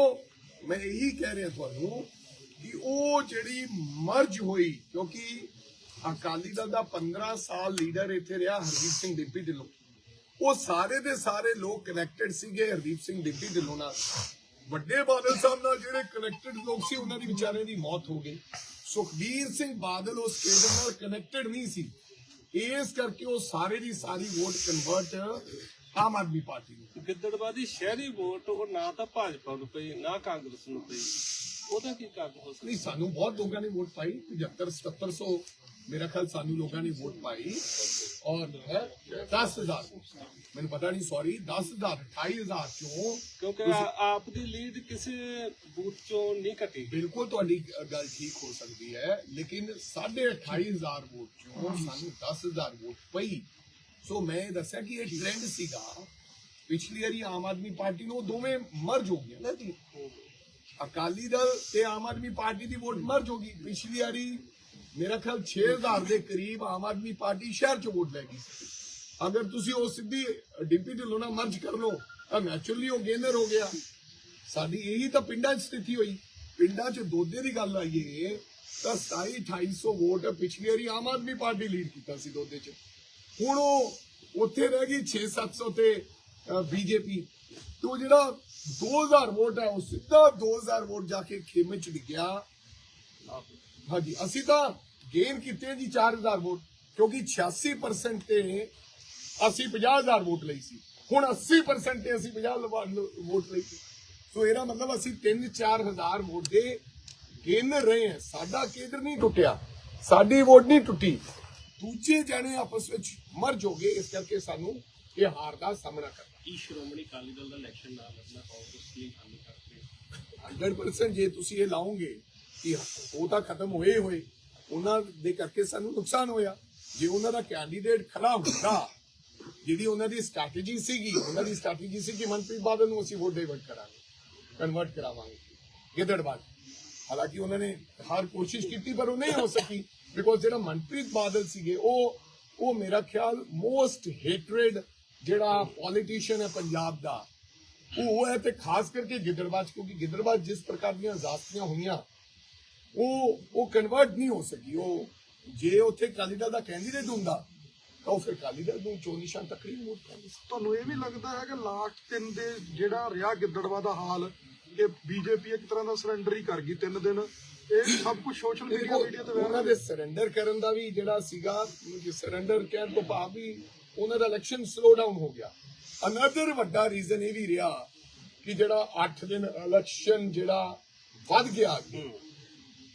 ਮੈਂ ਇਹੀ ਕਹਿ ਰਿਹਾ ਤੁਹਾਨੂੰ ਕਿ ਉਹ ਜਿਹੜੀ ਮਰਜ ਹੋਈ, ਕਿਉਂਕਿ ਅਕਾਲੀ ਦਲ ਦਾ 15 ਸਾਲ ਲੀਡਰ ਇੱਥੇ ਰਿਹਾ ਹਰਦੀਪ ਸਿੰਘ ਡਿੰਪੀ ਢਿੱਲੋਂ। ਉਹ ਸਾਰੇ ਦੇ ਸਾਰੇ ਲੋਕ ਕਨੈਕਟਡ ਸੀਗੇ ਹਰਦੀਪ ਸਿੰਘ ਡਿੰਪੀ ਢਿੱਲੋਂ ਨਾਲ। ਵੱਡੇ ਬਾਦਲ ਸਾਹਿਬ ਨਾਲ ਜਿਹੜੇ ਕਨੈਕਟਡ ਲੋਕ ਸੀ ਉਹਨਾਂ ਦੀ ਵਿਚਾਰਿਆਂ ਦੀ ਮੌਤ ਹੋ ਗਈ। ਸੁਖਬੀਰ ਸਿੰਘ ਬਾਦਲ ਉਸ ਕੇਡਰ ਨਾਲ ਕਨੈਕਟਡ ਨਹੀਂ ਸੀ। ਇਸ ਕਰਕੇ ਉਹ ਸਾਰੇ ਦੀ ਸਾਰੀ vote convert Aam Aadmi party ਨੂੰ। ਗਿੱਦੜਬਾ ਦੀ ਸ਼ਹਿਰੀ ਵੋਟ ਉਹ ਨਾ ਤਾਂ ਭਾਜਪਾ ਨੂੰ ਪਈ ਨਾ ਕਾਂਗਰਸ ਨੂੰ ਪਈ। ਉਹਦਾ ਕੀ ਕਾਰਨ ਹੋ ਸਕਦਾ? ਨਹੀਂ ਸਾਨੂੰ ਬਹੁਤ ਲੋਕਾਂ ਨੇ ਵੋਟ ਪਾਈ 75 7700 ਮੇਰਾ ਖਿਆਲ ਸਾਨੂੰ ਲੋਕਾਂ ਨੇ ਵੋਟ ਪਾਈ ਔਰ 10000 ਮੈਨੂੰ ਪਤਾ ਨਹੀਂ ਸੌਰੀ 10000 28000 ਚੋਂ ਕਿਉਂਕਿ ਆਪ ਦੀ ਲੀਡ ਕਿਸੇ ਬੂਥ ਚੋਂ ਨਹੀਂ ਘਟੀ ਬਿਲਕੁਲ ਤੁਹਾਡੀ ਗੱਲ ਠੀਕ ਹੋ ਸਕਦੀ ਹੈ ਲੇਕਿਨ 28500 ਵੋਟ ਚੋਂ ਸਾਨੂੰ 10000 ਵੋਟ ਪਈ ਸੋ ਮੈਂ ਦੱਸਿਆ ਕਿ ਇਹ ਟ੍ਰੈਂਡ ਸੀਗਾ ਪਿਛਲੀ ਵਾਰੀ ਆਮ ਆਦਮੀ ਪਾਰਟੀ ਨੂੰ ਦੋਵੇਂ ਮਰਜ ਹੋ ਗਏ ਨਾ ਜੀ ਅਕਾਲੀ ਦਲ ਤੇ ਆਮ ਆਦਮੀ ਪਾਰਟੀ ਦੀ ਵੋਟ ਮਰਜ ਹੋ ਗਈ ਪਿਛਲੀ ਵਾਰੀ ਮੇਰਾ ਖਿਆਲ 6000 ਦੇ ਕਰੀਬ ਆਮ ਆਦਮੀ ਪਾਰਟੀ ਸ਼ਹਿਰ ਚ ਵੋਟ ਲੈ ਗਈ ਅਗਰ ਤੁਸੀਂ ਉਹ ਸਿੱਧੀ ਡਿਪਟੀ ਢਿੱਲੋਂ ਨਾਲ ਮਰਜ ਕਰ ਲਓ, ਤਾਂ ਨੈਚੁਰਲੀ ਉਹ ਗੇਨਰ ਹੋ ਗਿਆ। ਸਾਡੀ ਇਹੀ ਤਾਂ ਪਿੰਡਾਂ 'ਚ ਸਥਿਤੀ ਹੋਈ। ਪਿੰਡਾਂ 'ਚ ਦੋਦੇ ਦੀ ਗੱਲ ਆਈਏ, ਤਾਂ 27 2800 ਵੋਟ ਪਿਛਲੀ ਵਾਰੀ ਆਮ ਆਦਮੀ ਪਾਰਟੀ ਲੀਡ ਕੀਤਾ ਸੀ ਦੋਦੇ 'ਚ। ਹੁਣ ਉਹ ਉੱਥੇ ਰਹਿ ਗਈ 6-700 ਤੇ ਬੀਜੇਪੀ। ਤੇ ਉਹ ਜਿਹੜਾ 2000 ਵੋਟ ਹੈ, ਉਹ ਸਿੱਧਾ 2000 ਵੋਟ ਜਾ ਕੇ ਖੇਮੇ 'ਚ ਡਿੱਗਿਆ। ਹਾਂਜੀ ਅਸੀਂ ਤਾਂ ਗੇਨ ਕੀਤੇ ਜੀ 4000 ਵੋਟ ਕਿਉਂਕਿ 86% ਤੇ ਅਸੀਂ 50000 ਵੋਟ ਲਈ ਸੀ। ਹੁਣ 80% ਤੇ ਅਸੀਂ 50 ਲਵਾ- ਲ- ਵੋਟ ਲਈ ਸੀ। ਸੋ ਇਹਦਾ ਮਤਲਬ ਅਸੀਂ 3-4000 ਵੋਟ ਦੇ ਗੇਨ ਰਹੇ ਹਾਂ। ਸਾਡਾ ਕੇਂਦਰ ਨਹੀਂ ਟੁੱਟਿਆ ਸਾਡੀ ਵੋਟ ਨਹੀਂ ਟੁੱਟੀ। ਦੂਜੇ ਜਣੇ ਆਪਸ ਵਿੱਚ ਮਰਜ ਹੋ ਗਏ ਇਸ ਕਰਕੇ ਸਾਨੂੰ ਇਹ ਹਾਰ ਦਾ ਸਾਹਮਣਾ ਕਰਨਾ। ਕੀ ਸ਼੍ਰੋਮਣੀ ਅਕਾਲੀ ਦਲ ਦਾ ਇਲੈਕਸ਼ਨ ਨਾ ਲੜਨਾ ਕਾਂਗਰਸ ਲਈ ਖਾਲੀ ਕਰਕੇ 100% ਜੇ ਤੁਸੀਂ ਇਹ ਲਾਓਗੇ ਕਿ ਉਹ ਤਾਂ ਖਤਮ ਹੋਏ ਹੋਏ। ਉਹਨਾਂ ਦੇ ਕਰਕੇ ਸਾਨੂੰ ਨੁਕਸਾਨ ਹੋਇਆ। ਜੇ ਉਹਨਾਂ ਦਾ ਕੈਂਡੀਡੇਟ ਖੜਾ ਹੁੰਦਾ ਜਿਹੜੀ ਉਹਨਾਂ ਦੀ ਸਟ੍ਰੈਟਜੀ ਸੀਗੀ ਉਹਨਾਂ ਦੀ ਸਟ੍ਰੈਟਜੀ ਸੀ ਕਿ ਮਨਪ੍ਰੀਤ ਬਾਦਲ ਨੂੰ ਅਸੀਂ ਵੋਟ ਡਾਈਵਰਟ ਕਰਾਂਗੇ ਕਨਵਰਟ ਕਰਾਵਾਂਗੇ ਗਿੱਦੜਬਾਦ ਹਾਲਾਂਕਿ ਉਹਨਾਂ ਨੇ ਹਰ ਕੋਸ਼ਿਸ਼ ਕੀਤੀ ਪਰ ਉਹ ਨਹੀਂ ਹੋ ਸਕੀ ਬਿਕੋਜ਼ ਜਿਹੜਾ ਮਨਪ੍ਰੀਤ ਬਾਦਲ ਸੀਗੇ ਉਹ ਉਹ ਮੇਰਾ ਖਿਆਲ ਮੋਸਟ ਹੇਟਰੇਡ ਜਿਹੜਾ ਪੋਲੀਟੀਸ਼ੀਅਨ ਹੈ ਪੰਜਾਬ ਦਾ ਉਹ ਹੈ ਤੇ ਖਾਸ ਕਰਕੇ ਗਿੱਦੜਬਾਦ 'ਚ, ਕਿਉਂਕਿ ਗਿੱਦੜਬਾਦ ਜਿਸ ਪ੍ਰਕਾਰ ਦੀਆਂ ਜ਼ਾਸਤੀਆਂ ਹੋਈਆਂ ਉਹ ਉਹ ਕਨਵਰਟ ਨਹੀਂ ਹੋ ਸਕੀ। ਉਹ ਜੇ ਉੱਥੇ ਅਕਾਲੀ ਦਲ ਦਾ ਕੈਂਡੀਡੇਟ ਹੁੰਦਾ ਤਾਂ ਉਹ ਫਿਰ ਅਕਾਲੀ ਦਲ ਨੂੰ ਚੋਣ ਨਿਸ਼ਾਨ ਤੱਕੜੀ ਵੋਟ ਕਰਨੀ ਸੀ ਤੁਹਾਨੂੰ ਇਹ ਵੀ ਲੱਗਦਾ ਹੈ ਕਿ ਲਾਸਟ ਤਿੰਨ ਦੇ ਜਿਹੜਾ ਰਿਹਾ ਗਿੱਦੜਵਾ ਦਾ ਹਾਲ ਇਹ ਬੀਜੇਪੀ ਇੱਕ ਤਰ੍ਹਾਂ ਦਾ ਸਰੈਂਡਰ ਹੀ ਕਰ ਗਈ ਤਿੰਨ ਦਿਨ। ਇਹ ਸਭ ਕੁਝ ਸੋਸ਼ਲ ਮੀਡੀਆ ਮੀਡੀਆ ਤੇ ਵਾਇਰਲ ਦੇ ਸਰੈਂਡਰ ਕਰਨ ਦਾ ਵੀ ਜਿਹੜਾ ਸੀਗਾ ਸਰੈਂਡਰ ਕਹਿਣ ਤੋਂ ਭਾਵ ਵੀ ਉਹਨਾਂ ਦਾ ਇਲੈਕਸ਼ਨ ਸਲੋ ਡਾਊਨ ਹੋ ਗਿਆ। ਅਨਦਰ ਵੱਡਾ ਰੀਜ਼ਨ ਇਹ ਵੀ ਰਿਹਾ ਕਿ ਜਿਹੜਾ 8 ਦਿਨ ਇਲੈਕਸ਼ਨ ਜਿਹੜਾ ਵੱਧ ਗਿਆ ਅੱਗੇ,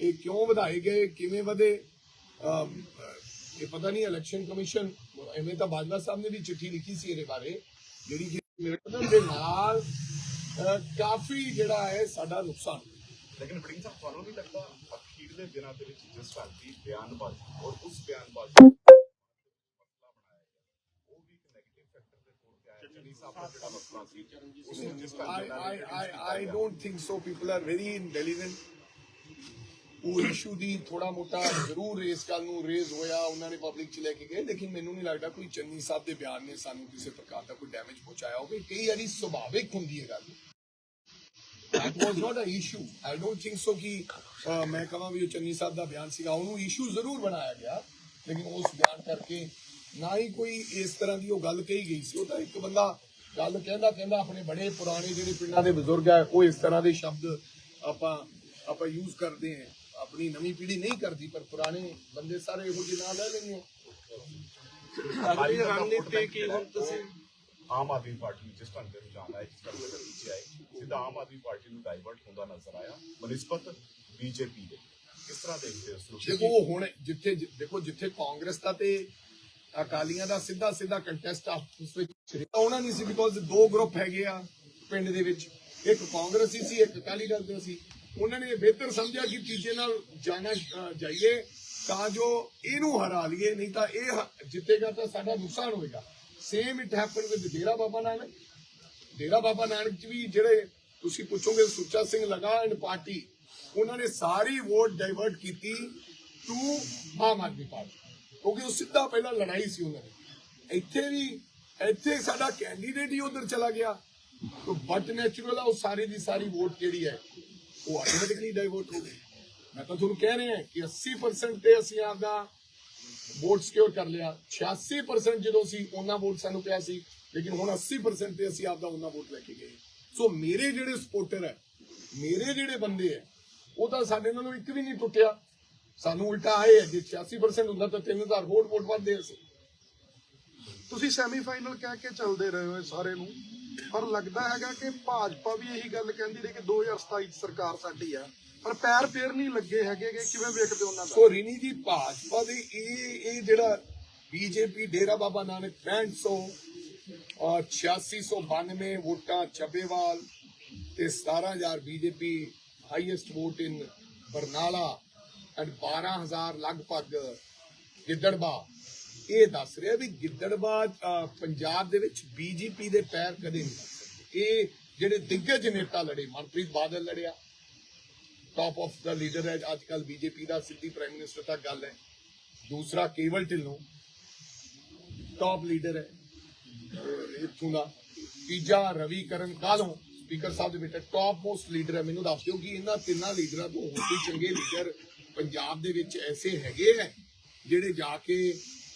ਇਹ ਕਿਉਂ ਵਧਾਏ ਗਏ ਕਿਵੇਂ ਵਧੇ ਇਹ ਪਤਾ ਨਹੀਂ ਇਲੈਕਸ਼ਨ ਕਮਿਸ਼ਨ ਐਵੇਂ ਤਾਂ ਬਾਜਵਾ ਸਾਹਿਬ ਨੇ ਵੀ ਚਿੱਠੀ ਲਿਖੀ ਸੀ ਇਹਦੇ ਬਾਰੇ ਜਿਹੜੀ ਕਿ ਮੇਰੇ ਦੇ ਨਾਲ ਕਾਫੀ ਜਿਹੜਾ ਹੈ ਸਾਡਾ ਨੁਕਸਾਨ। ਲੇਕਿਨ ਬੜਿੰਗ ਸਾਹਿਬ ਤੁਹਾਨੂੰ ਨਹੀਂ ਲੱਗਦਾ ਅਖੀਰਲੇ ਦਿਨਾਂ ਦੇ ਵਿੱਚ ਜਿਸ ਤਰ੍ਹਾਂ ਦੀ ਬਿਆਨਬਾਜ਼ੀ ਔਰ ਉਸ ਬਿਆਨਬਾਜ਼ੀ ਦਾ ਵੀ ਦੇ ਦਾ I, I, I, I don't think so. People are very intelligent. ਉਹ ਇਸ਼ੂ ਦੀ ਥੋੜਾ ਮੋਟਾ ਜ਼ਰੂਰ ਇਸ ਗੱਲ ਨੂੰ ਰੇਜ਼ ਹੋਇਆ, ਉਹਨਾਂ ਨੇ ਪਬਲਿਕ ਚ ਲੈ ਕੇ ਗਏ। ਲੇਕਿਨ ਮੈਨੂੰ ਨਹੀਂ ਲੱਗਦਾ ਕੋਈ ਚੰਨੀ ਸਾਹਿਬ ਦੇ ਬਿਆਨ ਨੇ ਸਾਨੂੰ ਕਿਸੇ ਪ੍ਰਕਾਰ ਦਾ ਕੋਈ ਡੈਮੇਜ ਪਹੁੰਚਾਇਆ ਹੋਵੇ। ਕਈ ਵਾਰੀ ਸੁਭਾਵਿਕ ਹੁੰਦੀ ਹੈ ਗੱਲ। That was not a issue. I don't think so ਕਿ ਮੈਂ ਕਹਾਂ ਵੀ ਉਹ ਚੰਨੀ ਸਾਹਿਬ ਦਾ ਬਿਆਨ ਸੀਗਾ। ਉਹਨੂੰ ਇਸ਼ੂ ਜ਼ਰੂਰ ਬਣਾਇਆ ਗਿਆ। ਲੇਕਿਨ ਉਸ ਬਿਆਨ ਕਰਕੇ ਨਾ ਹੀ ਕੋਈ ਇਸ ਤਰ੍ਹਾਂ ਦੀ ਉਹ ਗੱਲ ਕਹੀ ਗਈ ਸੀ। ਉਹ ਤਾਂ ਇੱਕ ਬੰਦਾ ਗੱਲ ਕਹਿੰਦਾ ਕਹਿੰਦਾ ਆਪਣੇ ਬੜੇ ਪੁਰਾਣੇ ਜਿਹੜੇ ਪਿੰਡਾਂ ਦੇ ਬਜ਼ੁਰਗ ਆ, ਉਹ ਇਸ ਤਰ੍ਹਾਂ ਦੇ ਸ਼ਬਦ ਆਪਾਂ ਆਪਾਂ ਯੂਜ਼ ਕਰਦੇ ਹਾਂ ਆਪਣੀ ਨਵੀਂ ਪੀੜ੍ਹੀ ਨਹੀਂ ਕਰਦੀ ਪਰ ਪੁਰਾਣੇ ਬੰਦੇ ਸਾਰੇ ਇਹੋ ਜਿਹੇ ਨਾਂ ਲੈ ਲੈਂਦੇ ਆ। ਅਗਲੀ ਰਣਨੀਤੀ ਕੀ ਹੁਣ ਤੁਸੀਂ? ਆਮ ਆਦਮੀ ਪਾਰਟੀ ਜਿਸ ਢੰਗ ਦੇ ਰੁਝਾਨ ਆਏ ਜਿਸ ਢੰਗ ਦੇ ਨਤੀਜੇ ਆਏ ਸਿੱਧਾ ਆਮ ਆਦਮੀ ਪਾਰਟੀ ਨੂੰ ਡਾਈਵਰਟ ਹੁੰਦਾ ਨਜ਼ਰ ਆਇਆ ਬਨਿਸਬਤ ਬੀਜੇਪੀ ਦੇ। ਕਿਸ ਤਰ੍ਹਾਂ ਦੇਖਦੇ ਹੋ ਦੇਖੋ ਉਹ ਹੁਣ ਜਿੱਥੇ ਦੇਖੋ ਜਿੱਥੇ ਕਾਂਗਰਸ ਦਾ ਤੇ ਅਕਾਲੀਆਂ ਦਾ ਸਿੱਧਾ ਸਿੱਧਾ ਕੰਟੈਸਟ ਆਪਸ ਵਿੱਚ ਰਿਹਾ ਹੋਣਾ ਨਹੀਂ ਸੀ ਬਿਕੋਜ਼ ਦੋ ਗਰੁੱਪ ਹੈਗੇ ਆ ਪਿੰਡ ਦੇ ਵਿੱਚ। ਇੱਕ ਕਾਂਗਰਸੀ ਸੀ ਇੱਕ ਅਕਾਲੀ ਦਲ ਦੇ ਸੀ। ਉਹਨਾਂ ਨੇ ਬਿਹਤਰ ਸਮਝਿਆ ਕਿ ਤੀਜੇ ਨਾਲ ਜਾਣਾ ਜਾਈਏ, ਤਾਂ ਜੋ ਇਹਨੂੰ ਹਰਾ ਲਈਏ, ਨਹੀਂ ਤਾਂ ਇਹ ਜਿੱਤੇਗਾ ਤਾਂ ਸਾਡਾ ਨੁਕਸਾਨ ਹੋਏਗਾ। Same it happen with Dera Baba Nanak. Dera Baba Nanak ਚ ਵੀ ਜਿਹੜੇ ਤੁਸੀਂ ਪੁੱਛੋਗੇ, ਸੁੱਚਾ ਸਿੰਘ ਲਗਾ ਐਂਡ ਪਾਰਟੀ, ਉਹਨਾਂ ਨੇ ਸਾਰੀ ਵੋਟ ਡਾਈਵਰਟ ਕੀਤੀ ਟੂ ਆਮ ਆਦਮੀ ਪਾਰਟੀ। ਕਿਉਂਕਿ ਉਹ ਸਿੱਧਾ ਪਹਿਲਾਂ ਲੜਾਈ ਸੀ ਉਹਨਾਂ ਦੀ। ਇੱਥੇ ਵੀ, ਇੱਥੇ ਸਾਡਾ ਕੈਂਡੀਡੇਟ ਹੀ ਉਧਰ ਚਲਾ ਗਿਆ। ਤਾਂ ਬਟ ਨੈਚੁਰਲ ਆ, ਉਹ ਸਾਰੀ ਦੀ ਸਾਰੀ ਵੋਟ ਜਿਹੜੀ ਹੈ ਉਹ ਆਟੋਮੈਟਿਕਲੀ ਡਾਈਵਰਟ ਹੋ ਗਈ ਮੈਂ ਤਾਂ ਤੁਹਾਨੂੰ ਕਹਿ ਰਿਹਾ ਕਿ 80% ਤੇ ਅਸੀਂ ਆਪਦਾ ਵੋਟ ਸਿਕਿਉਰ ਕਰ ਲਿਆ। 86% ਜਦੋਂ ਸੀ ਉਹਨਾਂ ਵੋਟ ਸਾਨੂੰ ਪਿਆ ਸੀ, ਲੇਕਿਨ ਹੁਣ 80% ਤੇ ਅਸੀਂ ਆਪਦਾ ਉਹਨਾਂ ਵੋਟ ਲੈ ਕੇ ਗਏ। ਸੋ ਮੇਰੇ ਜਿਹੜੇ ਸਪੋਰਟਰ ਹੈ, ਮੇਰੇ ਜਿਹੜੇ ਬੰਦੇ ਹੈ, ਉਹ ਤਾਂ ਸਾਡੇ ਨਾਲੋਂ ਇੱਕ ਵੀ ਨਹੀਂ ਟੁੱਟਿਆ। ਸਾਨੂੰ ਉਲਟਾ ਆਏ ਹੈ, ਜੇ 86% ਹੁੰਦਾ ਤਾਂ 3000 ਵੋਟ ਵੋਟ ਵੱਧਦੇ ਅਸੀਂ। ਤੁਸੀਂ ਸੈਮੀਫਾਈਨਲ ਕਹਿ ਕੇ ਚੱਲਦੇ ਰਹੇ ਹੋ ਸਾਰੇ ਨੂੰ। ਪਰ ਲੱਗਦਾ ਹੈਗਾ ਕਿ ਭਾਜਪਾ ਵੀ ਇਹੀ ਗੱਲ ਕਹਿੰਦੀ ਰਹੀ ਕਿ 2027 ਸਰਕਾਰ ਸਾਡੀ ਆ। ਪਰ ਪੈਰ ਫੇਰ ਨਹੀਂ ਲੱਗੇ ਹੈਗੇ ਕਿ ਕਿਵੇਂ ਵੇਖਦੇ ਹੋ ਉਹਨਾਂ ਦਾ? ਸੋ ਰਿਨੀ ਜੀ, ਭਾਜਪਾ ਦੇ ਇਹ ਇਹ ਜਿਹੜਾ ਬੀਜੇਪੀ, ਡੇਰਾ ਬਾਬਾ ਨਾਨਕ 6500 ਔਰ 8692 ਵੋਟਾਂ ਚੱਬੇਵਾਲ ਤੇ 17000 BJP highest vote in Barnala and 12000 ਲਗਭਗ ਗਿੱਦੜਬਾ। ਇਹ ਦੱਸ ਰਿਹਾ ਵੀ ਗਿੱਦੜਬਾ ਪੰਜਾਬ ਦੇ ਵਿੱਚ ਬੀਜੇਪੀ ਦੇ ਪੈਰ ਕਦੇ ਨਹੀਂ ਲੱਗ ਸਕਦੇ। ਇਹ ਜਿਹੜੇ ਦਿੱਗਜ ਨੇਤਾ ਲੜੇ, ਮਨਪ੍ਰੀਤ ਬਾਦਲ ਲੜਿਆ। ਟਾਪ ਆਫ ਦਾ ਲੀਡਰ ਹੈ ਅੱਜ ਕੱਲ ਬੀਜੇਪੀ ਦਾ ਸਿੱਧੀ ਪ੍ਰਾਈਮ ਮਿਨਿਸਟਰ ਤੱਕ ਗੱਲ ਹੈ। ਦੂਸਰਾ ਕੇਵਲ ਢਿੱਲੋਂ ਟਾਪ ਲੀਡਰ ਹੈ ਅਹ ਦਾ। ਤੀਜਾ ਰਵੀ ਕਰਨ ਕਾਲੋਂ ਸਪੀਕਰ ਸਾਹਿਬ ਦੇ ਬੇਟਾ ਟਾਪ ਮੋਸਟ ਲੀਡਰ ਹੈ। ਮੈਨੂੰ ਦੱਸ ਦਿਓ ਕਿ ਇਹਨਾਂ ਤਿੰਨਾਂ ਲੀਡਰਾਂ ਤੋਂ ਹੋਰ ਕੋਈ ਚੰਗੇ ਲੀਡਰ ਪੰਜਾਬ ਦੇ ਵਿੱਚ ਐਸੇ ਹੈਗੇ ਹੈ, ਜਿਹੜੇ ਜਾ ਕੇ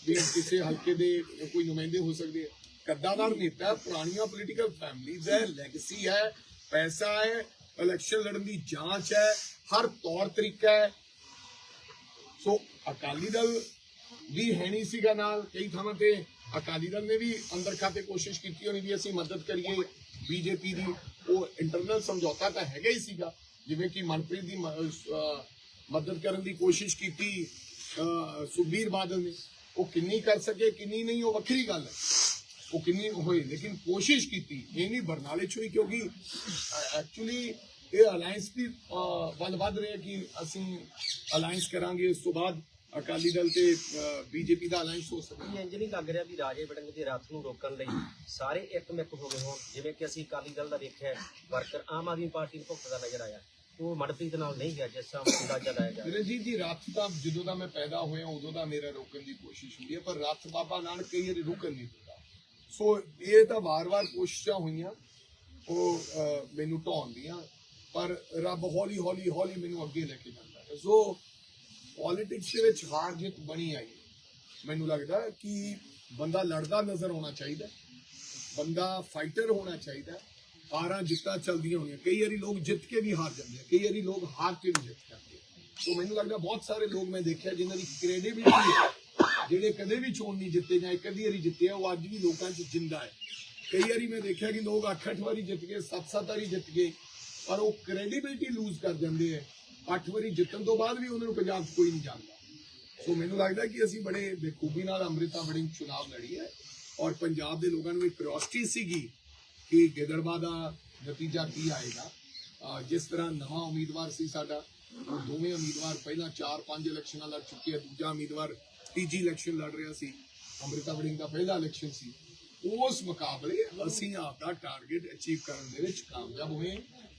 ਵੀ ਕਿਸੇ ਹਲਕੇ ਦੇ ਕੋਈ ਨੁਮਾਇੰਦੇ ਹੋ ਸਕਦੇ ਆ। ਕੱਦਾਦਾਰ ਨੇਤਾ ਪੁਰਾਣੀਆਂ ਪੋਲੀਟੀਕਲ ਫੈਮਲੀਜ਼ ਹੈ ਲੈਗੇਸੀ ਹੈ, ਪੈਸਾ ਹੈ ਇਲੈਕਸ਼ਨ ਲੜਨ ਦੀ ਜਾਂਚ ਹੈ, ਹਰ ਤੌਰ ਤਰੀਕਾ ਹੈ। ਸੋ ਅਕਾਲੀ ਦਲ ਵੀ ਹੈ ਨਹੀਂ ਸੀਗਾ ਨਾਲ, ਕਈ ਥਾਵਾਂ ਤੇ ਅਕਾਲੀ ਦਲ ਨੇ ਵੀ ਅੰਦਰ ਖਾਤੇ ਕੋਸ਼ਿਸ਼ ਕੀਤੀ ਹੋਣੀ ਵੀ ਅਸੀਂ ਮਦਦ ਕਰੀਏ ਬੀਜੇਪੀ ਦੀ। ਉਹ ਇੰਟਰਨਲ ਸਮਝੌਤਾ ਤਾਂ ਹੈਗਾ ਹੀ ਸੀਗਾ, ਜਿਵੇਂ ਕਿ ਮਨਪ੍ਰੀਤ ਦੀ ਮਦਦ ਕਰਨ ਦੀ ਕੋਸ਼ਿਸ਼ ਕੀਤੀ ਸੁਖਬੀਰ ਬਾਦਲ ਨੇ। ਉਹ ਕਿੰਨੀ ਕਰ ਸਕੇ, ਕਿੰਨੀ ਨਹੀਂ, ਉਹ ਵੱਖਰੀ ਗੱਲ ਹੈ। ਉਹ ਕਿੰਨੀ ਹੋਈ ਲੇਕਿਨ ਕੋਸ਼ਿਸ਼ ਕੀਤੀ। ਇਹ ਨਹੀਂ ਬਰਨਾਲੇ ਚ ਹੋਈ ਕਿਉਂਕਿ ਐਕਚੁਅਲੀ ਇਹ ਅਲਾਈਅੰਸ ਦੀ ਵੱਲ ਵੱਧ ਰਿਹਾ ਕਿ ਅਸੀਂ ਅਲਾਈਅੰਸ ਕਰਾਂਗੇ। ਉਸ ਤੋਂ ਬਾਅਦ ਅਕਾਲੀ ਦਲ ਤੇ ਬੀਜੇਪੀ ਦਾ ਅਲਾਈਅੰਸ ਹੋ ਸਕਦਾ। ਇੰਜ ਨਹੀਂ ਲੱਗ ਰਿਹਾ ਵੀ ਰਾਜੇ ਵੜਿੰਗ ਦੇ ਰੱਥ ਨੂੰ ਰੋਕਣ ਲਈ ਸਾਰੇ ਇੱਕ ਮਿੱਕ ਹੋ ਗਏ ਹੋਣ। ਜਿਵੇਂ ਕਿ ਅਸੀਂ ਅਕਾਲੀ ਦਲ ਦਾ ਵੇਖਿਆ ਵਰਕਰ ਆਮ ਆਦਮੀ ਪਾਰਟੀ ਨੂੰ ਭੁਗਤਦਾ ਨਜ਼ਰ ਆਇਆ। ਉਹ ਮਨਪ੍ਰੀਤ ਨਾਲ ਨਹੀਂ ਗਿਆ, ਜਿਸ ਤਰ੍ਹਾਂ ਅੰਦਾਜ਼ਾ ਲਾਇਆ ਜਾ ਰਣਜੀਤ ਜੀ ਰੱਥ ਤਾਂ ਜਦੋਂ ਦਾ ਮੈਂ ਪੈਦਾ ਹੋਇਆ, ਉਦੋਂ ਦਾ ਮੇਰਾ ਰੋਕਣ ਦੀ ਕੋਸ਼ਿਸ਼ ਹੁੰਦੀ ਹੈ, ਪਰ ਰੱਥ ਬਾਬਾ ਨਾਨਕ ਕਈ ਵਾਰੀ ਰੁਕਣ ਨਹੀਂ ਦਿੰਦਾ। ਸੋ ਇਹ ਤਾਂ ਵਾਰ-ਵਾਰ ਕੋਸ਼ਿਸ਼ਾਂ ਹੋਈਆਂ, ਉਹ ਮੈਨੂੰ ਢਾਉਣ ਦੀਆਂ ਪਰ ਰੱਬ ਹੌਲੀ ਹੌਲੀ ਹੌਲੀ ਮੈਨੂੰ ਅੱਗੇ ਲੈ ਕੇ ਜਾਂਦਾ ਹੈ। ਸੋ ਪੋਲਿਟਿਕਸ ਦੇ ਵਿੱਚ ਹਾਰ ਜਿੱਤ ਬਣੀ ਆਈ ਮੈਨੂੰ ਲੱਗਦਾ ਕਿ ਬੰਦਾ ਲੜਦਾ ਨਜ਼ਰ ਆਉਣਾ ਚਾਹੀਦਾ ਬੰਦਾ ਫਾਈਟਰ ਹੋਣਾ ਚਾਹੀਦਾ ਹਾਰਾਂ ਜਿੱਤਾਂ ਚੱਲਦੀਆਂ ਹੋਣੀਆਂ। ਕਈ ਵਾਰੀ ਲੋਕ ਜਿੱਤ ਕੇ ਵੀ ਹਾਰ ਜਾਂਦੇ ਆ। ਕਈ ਵਾਰੀ ਲੋਕ ਹਾਰ ਕੇ ਵੀ ਜਿੱਤ ਜਾਂਦੇ ਸੋ ਮੈਨੂੰ ਲੱਗਦਾ ਬਹੁਤ ਸਾਰੇ ਲੋਕ ਮੈਂ ਦੇਖਿਆ ਜਿਨ੍ਹਾਂ ਦੀ ਕ੍ਰੈਡੀਬਿਲਿਟੀ ਹੈ, ਜਿਹੜੇ ਕਦੇ ਵੀ ਚੋਣ ਨਹੀਂ ਜਿੱਤੇ ਜਾਂ ਇੱਕ ਅੱਧੀ ਵਾਰੀ ਜਿੱਤੇ ਆ, ਉਹ ਅੱਜ ਵੀ ਲੋਕਾਂ 'ਚ ਜਿੰਦਾ ਹੈ। ਕਈ ਵਾਰੀ ਮੈਂ ਦੇਖਿਆ ਕਿ ਲੋਕ ਅੱਠ ਅੱਠ ਵਾਰੀ ਜਿੱਤ ਗਏ ਸੱਤ ਸੱਤ ਵਾਰੀ ਜਿੱਤ ਗਏ, ਪਰ ਉਹ ਕ੍ਰੈਡੀਬਿਲਿਟੀ ਲੂਜ਼ ਕਰ ਜਾਂਦੇ ਆ। ਅੱਠ ਵਾਰੀ ਜਿੱਤਣ ਤੋਂ ਬਾਅਦ ਵੀ ਉਹਨਾਂ ਨੂੰ ਪੰਜਾਬ 'ਚ ਕੋਈ ਨਹੀਂ ਜਾਣਦਾ। ਸੋ ਮੈਨੂੰ ਲੱਗਦਾ ਕਿ ਅਸੀਂ ਬੜੇ ਬੇਖੂਬੀ ਨਾਲ ਅੰਮ੍ਰਿਤਾ ਵੜਿੰਗ ਚੁਣਾਵ ਲੜੀ ਹੈ ਔਰ ਪੰਜਾਬ ਦੇ ਲੋਕਾਂ ਨੂੰ ਇੱਕ ਕਿਉਰਿਓਸਿਟੀ ਸੀਗੀ ਕਿ ਗਿੱਦੜਬਾਹ ਦਾ ਨਤੀਜਾ ਕੀ ਆਏਗਾ? ਜਿਸ ਤਰ੍ਹਾਂ ਨਵਾਂ ਉਮੀਦਵਾਰ ਸੀ ਸਾਡਾ, ਉਹ ਦੋਵੇਂ ਉਮੀਦਵਾਰ ਪਹਿਲਾਂ 4-5 ਇਲੈਕਸ਼ਨਾਂ ਲੜ ਚੁੱਕੇ ਆ, ਦੂਜਾ ਉਮੀਦਵਾਰ ਤੀਜੀ ਇਲੈਕਸ਼ਨ ਲੜ ਰਿਹਾ ਸੀ, ਅੰਮ੍ਰਿਤਾ ਵੜਿੰਗ ਦਾ ਪਹਿਲਾ ਇਲੈਕਸ਼ਨ ਸੀ। ਉਸ ਮੁਕਾਬਲੇ ਅਸੀਂ ਆਪਦਾ ਟਾਰਗੇਟ ਅਚੀਵ ਕਰਨ ਦੇ ਵਿੱਚ ਕਾਮਯਾਬ ਹੋਏ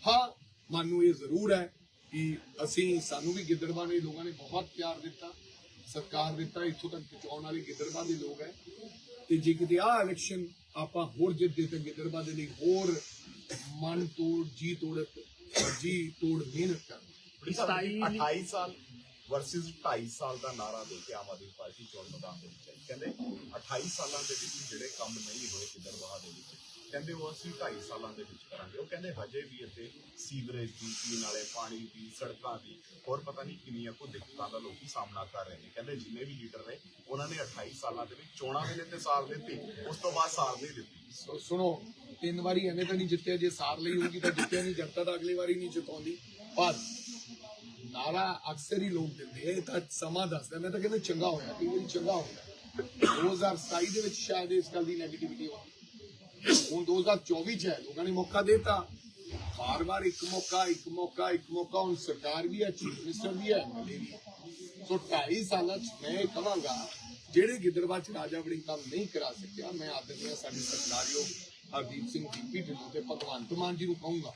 ਹਾਂ। ਮਨ ਇਹ ਜ਼ਰੂਰ ਹੈ ਕਿ ਅਸੀਂ, ਸਾਨੂੰ ਵੀ ਗਿੱਦੜਬਾਹ ਦੇ ਲੋਕਾਂ ਨੇ ਬਹੁਤ ਪਿਆਰ ਦਿੱਤਾ, ਸਰਕਾਰ ਦਿੱਤਾ, ਇੱਥੋਂ ਤੱਕ ਪਹੁੰਚਾਉਣ ਵਾਲੇ ਗਿੱਦੜਬਾਹ ਦੇ ਲੋਕ ਹੈ। ਤੇ ਜੇ ਕਿਤੇ ਆ ਇਲੈਕਸ਼ਨ ਆਪਾਂ ਹੋਰ ਜਿੱਤੇ ਤੇ ਗਿੱਦੜਬਾਹ ਦੇ ਲਈ ਹੋਰ ਮਨ ਤੋੜ ਜੀ ਤੋੜਤ ਜੀ ਤੋੜ ਮਿਹਨਤ ਕਰਨ। 28 ਸਾਲ ਵਰਸਸ 2.5 ਸਾਲ ਦਾ ਨਾਰਾ ਦੇ ਕੇ ਆਮ ਆਦਮੀ ਪਾਰਟੀ ਚੋਣ ਮੈਦਾਨ ਦੇ ਵਿੱਚ ਆਈ। ਕਹਿੰਦੇ 28 ਸਾਲਾਂ ਦੇ ਵਿੱਚ ਜਿਹੜੇ ਕੰਮ ਨਹੀਂ ਹੋਏ ਕਿਦਰਵਾਹ ਦੇ ਵਿੱਚ। ਕਹਿੰਦੇ ਉਹ ਅਸੀਂ 2.5 ਸਾਲਾਂ ਦੇ ਵਿੱਚ ਕਰਾਂਗੇ। ਉਹ ਕਹਿੰਦੇ ਹਜੇ ਵੀ ਇੱਥੇ ਸੀਵਰੇਜ ਦੀ, ਪੀਣ ਵਾਲੇ ਪਾਣੀ ਦੀ, ਸੜਕਾਂ ਦੀ ਹੋਰ ਪਤਾ ਨਹੀਂ ਕਿੰਨੀਆਂ ਕੋ ਦਿੱਕਤਾਂ ਦਾ ਲੋਕੀ ਸਾਹਮਣਾ ਕਰ ਰਹੇ ਨੇ। ਕਹਿੰਦੇ ਜਿੰਨੇ ਵੀ ਲੀਡਰ ਨੇ, ਉਹਨਾਂ ਨੇ 28 ਸਾਲਾਂ ਦੇ ਵਿੱਚ ਚੋਣਾਂ ਵੇਲੇ ਤੇ ਸਾਰ ਦਿੱਤੀ, ਉਸ ਤੋਂ ਬਾਅਦ ਸਾਰ ਨਹੀਂ ਦਿੱਤੀ। ਸੁਣੋ, ਤਿੰਨ ਵਾਰੀ ਐਵੇਂ ਤਾਂ ਨਹੀਂ ਜਿੱਤਿਆ, ਜੇ ਸਾਰ ਲਈ ਹੋਊਗੀ ਤਾਂ ਜਿੱਤਿਆ ਨਹੀਂ, ਜਨਤਾ ਤਾਂ ਅਗਲੀ ਵਾਰੀ ਨਹੀਂ ਜਿਤਾਉਂਦੀ। ਪਰ ਨਾਰਾ ਅਕਸਰ ਹੀ ਲੋਕ ਦਿੰਦੇ ਇਹ ਤਾਂ ਸਮਾਂ ਦੱਸਦਾ, ਮੈਂ ਤਾਂ ਕਹਿੰਦਾ ਚੰਗਾ ਹੋਇਆ ਕਈ ਵਾਰੀ ਚੰਗਾ ਹੋਇਆ। 2027 ਦੇ ਵਿੱਚ ਸ਼ਾਇਦ ਇਸ ਗੱਲ ਦੀ ਨੈਗੇਟਿਵਿਟੀ ਹੋਵੇ ਹੁਣ 2024 ਚ ਹੈ, ਲੋਕਾਂ ਨੇ ਮੌਕਾ ਦਿੱਤਾ। ਬਾਰ ਬਾਰ ਇੱਕ ਮੌਕਾ ਇੱਕ ਮੌਕਾ ਇੱਕ ਮੌਕਾ। ਹੁਣ ਸਰਕਾਰ ਵੀ ਹੈ ਚੀਫ ਮਿਨਿਸਟਰ ਵੀ ਹੈ। ਸੋ 2.5 ਸਾਲਾਂ ਚ ਮੈਂ ਕਹਾਂਗਾ, ਜਿਹੜੇ ਗਿੱਦੜਬਾਹ ਚ ਰਾਜਾ ਵੜਿੰਗ ਕੰਮ ਨਹੀਂ ਕਰਾ ਸਕਿਆ, ਮੈਂ ਆਦਰਨੀय ਸਾਡੇ ਸਰਕਾਰਿਓ ਹਰਦੀਪ ਸਿੰਘ ਦੀਪੀ ਢਿੱਲੋਂ ਤੇ ਭਗਵੰਤ ਮਾਨ ਜੀ ਨੂੰ ਕਹੂੰਗਾ